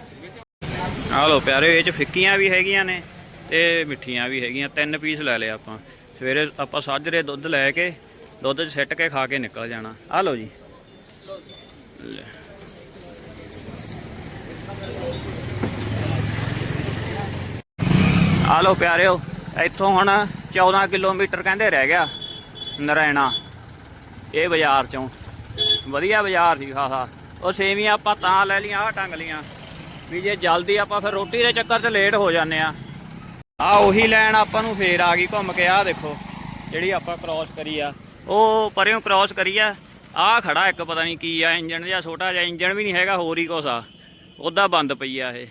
ਆਹ ਲਓ ਪਿਆਰੇ, ਇਹ ਚ ਫਿੱਕੀਆਂ ਵੀ ਹੈਗੀਆਂ ਨੇ ਤੇ ਮਿੱਠੀਆਂ ਵੀ ਹੈਗੀਆਂ, ਤਿੰਨ ਪੀਸ ਲੈ ਲਿਆ ਆਪਾਂ। ਸਵੇਰੇ ਆਪਾਂ ਸਾਜਰੇ ਦੁੱਧ ਲੈ ਕੇ, ਦੁੱਧ 'ਚ ਸਿੱਟ ਕੇ ਖਾ ਕੇ ਨਿਕਲ ਜਾਣਾ। ਆ ਲਓ ਜੀ। ਲੈ। ਆ ਲਓ ਪਿਆਰਿਓ, ਇੱਥੋਂ ਹੁਣ 14 ਕਿਲੋਮੀਟਰ ਕਹਿੰਦੇ ਰਹਿ ਗਿਆ, ਨਰੈਣਾ। ਇਹ ਬਾਜ਼ਾਰ ਚੋਂ। ਵਧੀਆ ਬਾਜ਼ਾਰ ਸੀ ਖਾਸਾ। ਉਹ ਸੇਵੀਆਂ ਆਪਾਂ ਤਾਂ ਲੈ ਲੀਆਂ ਆ ਟੰਗ ਲੀਆਂ ਵੀ ਜੇ ਜਲਦੀ ਆਪਾਂ ਫਿਰ ਰੋਟੀ ਦੇ ਚੱਕਰ 'ਚ ਲੇਟ ਹੋ ਜਾਂਦੇ ਆ। ਆ ਉਹੀ ਲੈਣ ਆਪਾਂ ਨੂੰ ਫੇਰ ਆ ਗਈ ਘੁੰਮ ਕੇ ਆ ਦੇਖੋ ਜਿਹੜੀ ਆਪਾਂ ਕ੍ਰਾਸ ਕਰੀ ਆ। ਉਹ ਪਰਿਓਂ ਕ੍ਰਾਸ ਕਰੀ ਆ। ਆ ਖੜਾ ਇੱਕ ਪਤਾ ਨਹੀਂ ਕੀ ਆ ਇੰਜਨ ਜਿਹਾ ਛੋਟਾ ਜਿਹਾ ਇੰਜਨ ਵੀ ਨਹੀਂ ਹੈਗਾ, ਹੋਰ ਹੀ ਕੁਛ ਆ। ਉਹਦਾ ਬੰਦ ਪਈ ਆ ਇਹ।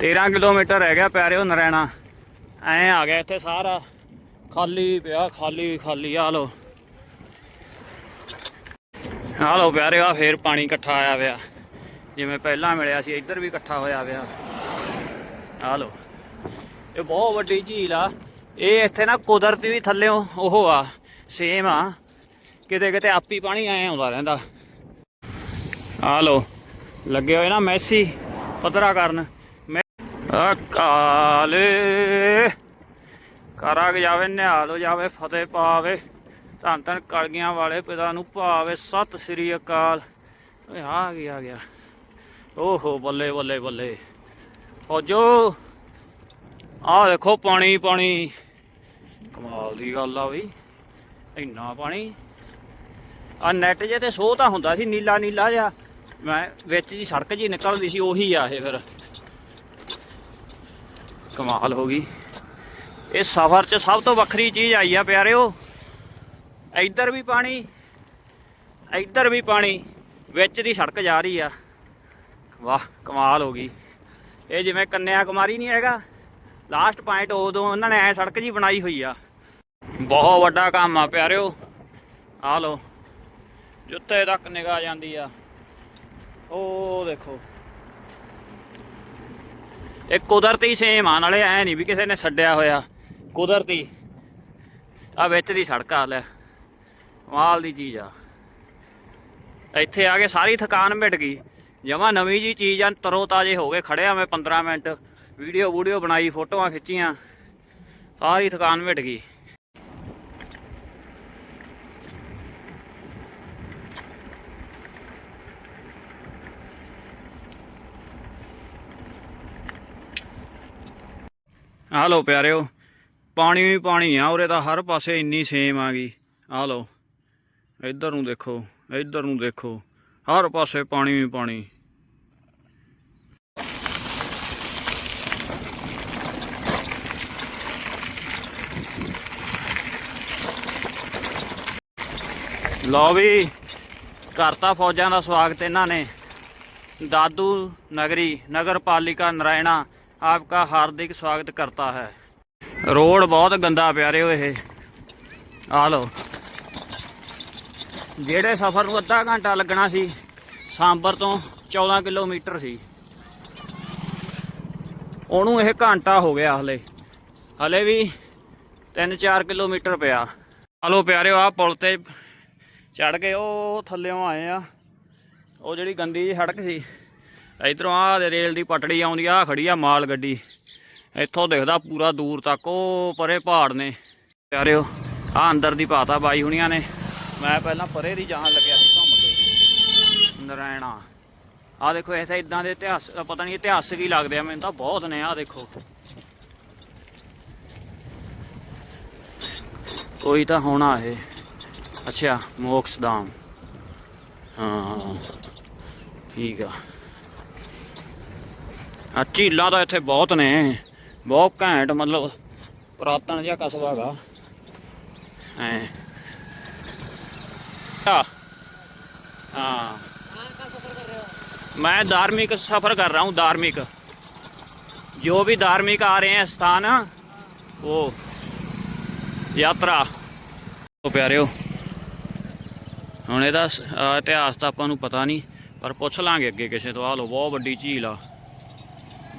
13 ਕਿਲੋਮੀਟਰ ਰਹਿ ਗਿਆ ਪਿਆਰਿਓ ਨਰੈਣਾ। ਐ ਆ ਗਿਆ ਇੱਥੇ ਸਾਰਾ। ਖਾਲੀ ਪਿਆ, ਖਾਲੀ ਖਾਲੀ ਆ ਲੋ ਆ ਲੋ ਪਿਆਰਿਓ ਆ ਫੇਰ ਪਾਣੀ ਇਕੱਠਾ ਆਇਆ ਪਿਆ। ਜਿਵੇਂ ਪਹਿਲਾਂ ਮਿਲਿਆ ਸੀ, ਇੱਧਰ ਵੀ ਇਕੱਠਾ ਹੋਇਆ ਪਿਆ। ਆ ਲੋ ਇਹ ਬਹੁਤ ਵੱਡੀ ਝੀਲ ਆ। ਇਹ ਇੱਥੇ ਨਾ ਕੁਦਰਤੀ ਵੀ ਥੱਲੇੋਂ ਉਹ ਆ ਸੇਮ ਆ। ਕਿਤੇ ਕਿਤੇ ਆਪੀ ਪਾਣੀ ਐ ਆਉਂਦਾ ਰਹਿੰਦਾ। ਆ ਲੋ ਲੱਗੇ ਹੋਏ ਨਾ ਮੈਸੀ ਪਤਰਾ ਕਰਨ। ਮੈਂ ਆ ਕਾਲੇ ਕਰਾਗ ਜਾਵੇ, ਨਿਹਾਲ ਹੋ ਜਾਵੇ, ਫਤਿਹ ਪਾਵੇ। ਧੰਨ ਧੰਨ ਕਲਗੀਆਂ ਵਾਲੇ ਪਿਤਾ ਨੂੰ ਭਾਵੇ। ਸਤਿ ਸ੍ਰੀ ਅਕਾਲ। ਓਏ ਆ ਗਿਆ ਆ ਗਿਆ? ਓਹੋ, ਬੱਲੇ ਬੱਲੇ ਬੱਲੇ। ਫੌਜੋ, ਆਹ ਦੇਖੋ ਪਾਣੀ ਪਾਣੀ। ਕਮਾਲ ਦੀ ਗੱਲ ਆ ਬਈ। ਇੰਨਾ ਪਾਣੀ। ਆ ਨੈਟ ਜੇ ਤੇ ਸੋਹ ਤਾਂ ਹੁੰਦਾ ਸੀ, ਨੀਲਾ ਨੀਲਾ ਜਿਹਾ। ਮੈਂ ਵਿੱਚ ਜੀ ਸੜਕ ਜੀ ਨਿਕਲਦੀ ਸੀ, ਉਹੀ ਆ ਇਹ ਫਿਰ। ਕਮਾਲ ਹੋ ਗਈ। ਇਹ ਸਫ਼ਰ 'ਚ ਸਭ ਤੋਂ ਵੱਖਰੀ ਚੀਜ਼ ਆਈ ਆ ਪਿਆਰਿਓ। ਇੱਧਰ ਵੀ ਪਾਣੀ, ਇੱਧਰ ਵੀ ਪਾਣੀ। ਵਿੱਚ ਦੀ ਸੜਕ ਜਾ ਰਹੀ ਆ। ਵਾਹ, ਕਮਾਲ ਹੋ ਗਈ। ਇਹ ਜਿਵੇਂ ਕੰਨਿਆ ਕੁਮਾਰੀ ਨਹੀਂ ਹੈਗਾ। ਲਾਸਟ ਪੁਆਇੰਟ ਉਦੋਂ ਉਹਨਾਂ ਨੇ ਐ ਸੜਕ ਜੀ ਬਣਾਈ ਹੋਈ ਆ। ਬਹੁਤ ਵੱਡਾ ਕੰਮ ਆ ਪਿਆਰਿਓ। ਆ ਲੋ ਜੁੱਤੇ ਤੱਕ ਨਿਗਾਹ ਜਾਂਦੀ ਆ। ਉਹ ਦੇਖੋ। ਇਹ ਕੁਦਰਤੀ ਸੇਮ ਆ, ਨਾਲੇ ਐ ਨਹੀਂ ਵੀ ਕਿਸੇ ਨੇ ਛੱਡਿਆ ਹੋਇਆ। ਕੁਦਰਤੀ। ਆ ਵਿੱਚ ਦੀ ਸੜਕ ਆ, ਲੈ। ਕਮਾਲ ਦੀ ਚੀਜ਼ ਆ। ਇੱਥੇ ਆ ਕੇ ਸਾਰੀ ਥਕਾਨ ਮਿਟ ਗਈ। ਜਮਾ ਨਵੀਂ ਜੀ ਚੀਜ਼ ਆ, ਤਰੋ ਤਾਜੇ ਹੋ ਗਏ, ਖੜਿਆ ਮੈਂ 15 ਮਿੰਟ। ਵੀਡੀਓ ਵੀਡੀਓ ਬਣਾਈ, ਫੋਟੋਆਂ ਖਿੱਚੀਆਂ, ਸਾਰੀ ਥਕਾਨ ਮਿਟ ਗਈ। ਆ ਲਓ ਪਿਆਰਿਓ, ਪਾਣੀ ਵੀ ਪਾਣੀ ਆ, ਉਰੇ ਤਾਂ ਹਰ ਪਾਸੇ ਇੰਨੀ ਸੇਮ ਆ ਗਈ। ਆ ਲਓ, ਇੱਧਰ ਨੂੰ ਦੇਖੋ, ਇੱਧਰ ਨੂੰ ਦੇਖੋ। ਹਰ ਪਾਸੇ ਪਾਣੀ ਹੀ ਪਾਣੀ। ਲਓ ਵੀ, ਕਰਤਾ ਫੌਜਾਂ ਦਾ ਸਵਾਗਤ ਇਹਨਾਂ ਨੇ। ਦਾਦੂ ਨਗਰੀ, ਨਗਰਪਾਲਿਕਾ ਨਰਾਇਣਾ, ਆਪਕਾ ਹਾਰਦਿਕ ਸਵਾਗਤ ਕਰਤਾ ਹੈ। ਰੋਡ ਬਹੁਤ ਗੰਦਾ ਪਿਆਰੇ ਹੋਏ ਇਹ। ਆ ਲਓ। ਜਿਹੜੇ ਸਫ਼ਰ ਨੂੰ ਅੱਧਾ ਘੰਟਾ ਲੱਗਣਾ ਸੀ, ਸਾਂਬਰ ਤੋਂ 14 ਕਿਲੋਮੀਟਰ ਸੀ। ਉਹਨੂੰ ਇਹ ਘੰਟਾ ਹੋ ਗਿਆ ਹਲੇ। ਹਲੇ ਵੀ 3-4 ਕਿਲੋਮੀਟਰ ਪਿਆ। ਹਲੋ ਪਿਆਰਿਓ ਆ ਪੁਲ ਤੇ ਚੜ ਕੇ ਉਹ ਥੱਲਿਓਂ ਆਏ ਆ। ਉਹ ਜਿਹੜੀ ਗੰਦੀ ਜਿਹੀ ਸੜਕ ਸੀ। ਇਧਰੋਂ ਆ ਰੇਲ ਦੀ ਪਟੜੀ ਆਉਂਦੀ ਆ ਆਹ ਖੜੀ ਆ ਮਾਲ ਗੱਡੀ। ਇੱਥੋਂ ਦਿਖਦਾ ਪੂਰਾ ਦੂਰ ਤੱਕ, ਉਹ ਪਰੇ ਪਹਾੜ ਨੇ। ਪਿਆਰਿਓ ਆ ਅੰਦਰ ਦੀ ਪਾਤਾ ਬਾਈ ਹੁਣੀਆਂ ਨੇ। ਮੈਂ ਪਹਿਲਾਂ ਪਰੇ ਦੀ ਜਾਣ ਲੱਗਿਆ ਸੀ ਘੁੰਮ ਕੇ। ਨਰਾਇਣਾ ਆ ਦੇਖੋ ਐਸੇ ਇਦਾਂ ਦੇ ਇਤਿਹਾਸ, ਪਤਾ ਨਹੀਂ ਇਤਿਹਾਸ ਕੀ ਲੱਗਦੇ ਆ, ਮੈਨੂੰ ਤਾਂ ਬਹੁਤ ਨੇ ਆ ਦੇਖੋ। ਕੋਈ ਤਾਂ ਹੋਣਾ ਇਹ। ਅੱਛਾ, ਮੋਕਸ ਮੋਕਸਦਾਮ ਹਾਂ, ਠੀਕ ਆ। ਆ ਝੀਲਾਂ ਤਾਂ ਇੱਥੇ ਬਹੁਤ ਨੇ। ਬਹੁਤ ਘੈਂਟ, ਮਤਲਬ ਪੁਰਾਤਨ ਜਿਹਾ ਕਸਬਾ ਹੈਗਾ। ਐ। हाँ मैं धार्मिक सफर कर रहा हूँ धार्मिक जो भी धार्मिक आ रहे हैं स्थान वो यात्रा ਉਹ ਪਿਆਰਿਓ ਹੁਣ ਇਹਦਾ ਸ- ਅਹ ਇਤਿਹਾਸ ਤਾਂ ਆਪਾਂ ਨੂੰ ਪਤਾ ਨਹੀਂ ਪਰ ਪੁੱਛ ਲਾਂਗੇ ਅੱਗੇ ਕਿਸੇ ਤੋਂ ਆ ਲੋ ਬਹੁਤ ਵੱਡੀ ਝੀਲ ਆ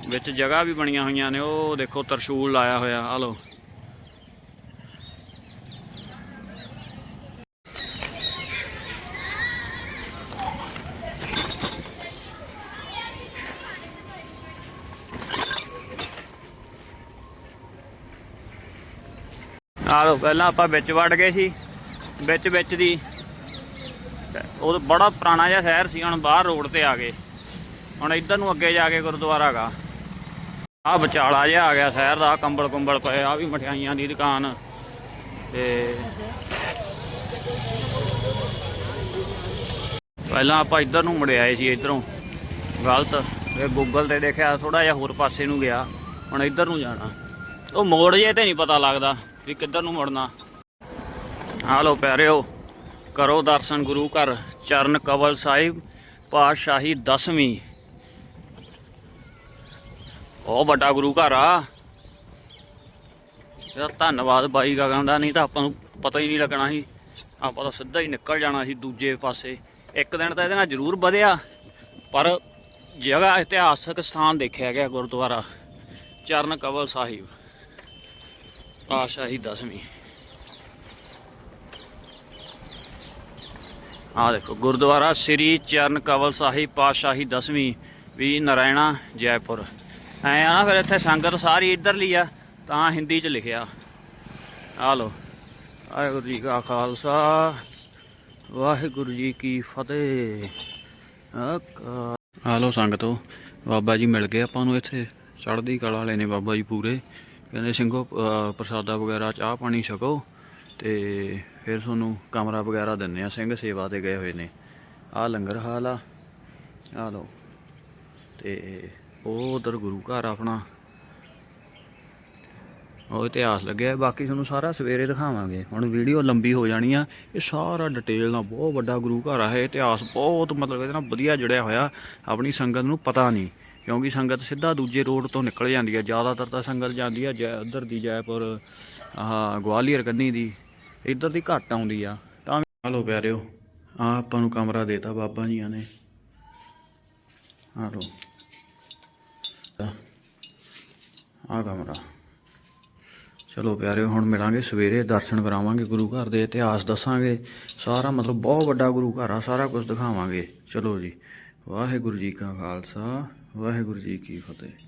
ਵਿੱਚ ਜਗ੍ਹਾ ਵੀ ਬਣੀਆਂ ਹੋਈਆਂ ਨੇ ਉਹ ਦੇਖੋ ਤਰਸ਼ੂਲ ਲਾਇਆ ਹੋਇਆ ਆ ਲੋ ਆ ਪਹਿਲਾਂ ਆਪਾਂ ਵਿੱਚ ਵੜ ਗਏ ਸੀ, ਵਿੱਚ ਵਿੱਚ ਦੀ। ਉਹ ਬੜਾ ਪੁਰਾਣਾ ਜਿਹਾ ਸ਼ਹਿਰ ਸੀ, ਹੁਣ ਬਾਹਰ ਰੋਡ ਤੇ ਆ ਗਏ। ਹੁਣ ਇੱਧਰ ਨੂੰ ਅੱਗੇ ਜਾ ਕੇ ਗੁਰਦੁਆਰਾ ਹੈਗਾ ਆ ਵਿਚਾਲਾ ਜਿਹਾ ਆ ਗਿਆ ਸ਼ਹਿਰ ਦਾ, ਕੰਬਲ ਕੁੰਬਲ ਪਏ ਆ ਵੀ ਮਠਿਆਈਆਂ ਦੀ ਦੁਕਾਨ। ਤੇ ਪਹਿਲਾਂ ਆਪਾਂ ਇੱਧਰ ਨੂੰ ਮੁੜ ਆਏ ਸੀ ਇੱਧਰੋਂ। ਗਲਤ, ਇਹ ਗੂਗਲ ਤੇ ਦੇਖਿਆ ਥੋੜਾ ਜਿਹਾ ਹੋਰ ਪਾਸੇ ਨੂੰ ਗਿਆ। ਹੁਣ ਇੱਧਰ ਨੂੰ ਜਾਣਾ। ਉਹ ਮੋੜ ਜੇ ਤੇ ਨਹੀਂ ਪਤਾ ਲੱਗਦਾ। ਵੀ ਕਿੱਧਰ ਨੂੰ ਮੁੜਨਾ? ਆ ਲੋ ਪਿਆਰਿਓ, ਕਰੋ ਦਰਸ਼ਨ ਗੁਰੂ ਘਰ, ਚਰਨ ਕਵਲ ਸਾਹਿਬ, ਪਾਤਸ਼ਾਹੀ ਦਸਵੀਂ। ਉਹ ਵੱਡਾ ਗੁਰੂ ਘਰ ਆ। ਇਹਦਾ ਧੰਨਵਾਦ ਬਾਈ ਗਗਨ ਦਾ, ਨਹੀਂ ਤਾਂ ਆਪਾਂ ਨੂੰ ਪਤਾ ਹੀ ਨਹੀਂ ਲੱਗਣਾ ਸੀ। ਆਪਾਂ ਤਾਂ ਸਿੱਧਾ ਹੀ ਨਿਕਲ ਜਾਣਾ ਸੀ ਦੂਜੇ ਪਾਸੇ। ਇੱਕ ਦਿਨ ਤਾਂ ਇਹਦੇ ਨਾਲ ਜ਼ਰੂਰ ਵਧਿਆ, ਪਰ ਜਗ੍ਹਾ, ਇਤਿਹਾਸਕ ਸਥਾਨ ਦੇਖਿਆ ਗਿਆ ਗੁਰਦੁਆਰਾ, ਚਰਨ ਕਵਲ ਸਾਹਿਬ। ਪਾਤਸ਼ਾਹੀ ਦਸਵੀਂ। ਆ ਦੇਖੋ, ਗੁਰਦੁਆਰਾ ਸ੍ਰੀ ਚਰਨ ਕਵਲ ਸਾਹਿਬ ਪਾਤਸ਼ਾਹੀ ਦਸਵੀਂ, ਵੀ ਨਰਾਇਣਾ ਜੈਪੁਰ। ਐ ਆ ਫਿਰ ਇੱਥੇ ਸੰਗਤ ਸਾਰੀ ਇੱਧਰਲੀ ਆ, ਤਾਂ ਹਿੰਦੀ ਚ ਲਿਖਿਆ। ਆ ਲੋ ਵਾਹਿਗੁਰੂ ਜੀ ਕਾ ਖਾਲਸਾ, ਵਾਹਿਗੁਰੂ ਜੀ ਕੀ ਫਤਿਹ। ਅਕਾ ਆ ਲੋ ਸੰਗਤੋ, ਬਾਬਾ ਜੀ ਮਿਲ ਗਏ ਆਪਾਂ ਨੂੰ ਇੱਥੇ, ਚੜ੍ਹਦੀ ਕਲਾ ਵਾਲੇ ਨੇ ਬਾਬਾ ਜੀ ਪੂਰੇ। ਕਹਿੰਦੇ ਸਿੰਘੋ ਪ੍ਰਸਾਦਾ ਵਗੈਰਾ ਚਾਹ ਪਾਣੀ ਛਕੋ ਤੇ ਫਿਰ ਤੁਹਾਨੂੰ ਕਮਰਾ ਵਗੈਰਾ ਦਿੰਨੇ ਆ ਸਿੰਘ ਸੇਵਾ ਤੇ ਗਏ ਹੋਏ ਨੇ। ਆ ਲੰਗਰ ਹਾਲ ਆ ਆ ਲੋ ਤੇ ਉਹ ਉਧਰ ਗੁਰੂ ਘਰ ਆਪਣਾ, ਉਹ ਇਤਿਹਾਸ ਲੱਗਿਆ। ਬਾਕੀ ਤੁਹਾਨੂੰ ਸਾਰਾ ਸਵੇਰੇ ਦਿਖਾਵਾਂਗੇ। ਹੁਣ ਵੀਡੀਓ ਲੰਬੀ ਹੋ ਜਾਣੀ ਆ। ਇਹ ਸਾਰਾ ਡਿਟੇਲ ਨਾਲ ਬਹੁਤ ਵੱਡਾ ਗੁਰੂ ਘਰ ਆ। ਇਹ ਇਤਿਹਾਸ ਬਹੁਤ ਮਤਲਬ ਇਹਦੇ ਨਾਲ ਵਧੀਆ ਜੁੜਿਆ ਹੋਇਆ। ਆਪਣੀ ਸੰਗਤ ਨੂੰ ਪਤਾ ਨਹੀਂ। ਕਿਉਂਕਿ ਸੰਗਤ ਸਿੱਧਾ ਦੂਜੇ ਰੋਡ ਤੋਂ ਨਿਕਲ ਜਾਂਦੀ ਹੈ, ਜ਼ਿਆਦਾਤਰ ਤਾਂ ਸੰਗਤ ਜਾਂਦੀ ਆ ਜੈ ਉਧਰ ਦੀ ਜੈਪੁਰ, ਆਹ ਗਵਾਲੀਅਰ ਕੰਨੀ ਦੀ, ਇੱਧਰ ਦੀ ਘੱਟ ਆਉਂਦੀ ਆ। ਤਾਂ ਹਲੋ ਪਿਆਰਿਓ ਆ ਆਪਾਂ ਨੂੰ ਕਮਰਾ ਦੇਤਾ ਬਾਬਾ ਜੀਆਂ ਨੇ। ਆ ਲੋ ਆ ਕਮਰਾ। ਚਲੋ ਪਿਆਰਿਓ, ਹੁਣ ਮਿਲਾਂਗੇ ਸਵੇਰੇ, ਦਰਸ਼ਨ ਕਰਾਵਾਂਗੇ ਗੁਰੂ ਘਰ ਦੇ ਇਤਿਹਾਸ ਦੱਸਾਂਗੇ। ਸਾਰਾ ਮਤਲਬ ਬਹੁਤ ਵੱਡਾ ਗੁਰੂ ਘਰ ਆ, ਸਾਰਾ ਕੁਝ ਦਿਖਾਵਾਂਗੇ। ਚਲੋ ਜੀ, ਵਾਹਿਗੁਰੂ ਜੀ ਕਾ ਖਾਲਸਾ। ਵਾਹਿਗੁਰੂ ਜੀ ਕੀ ਫਤਿਹ।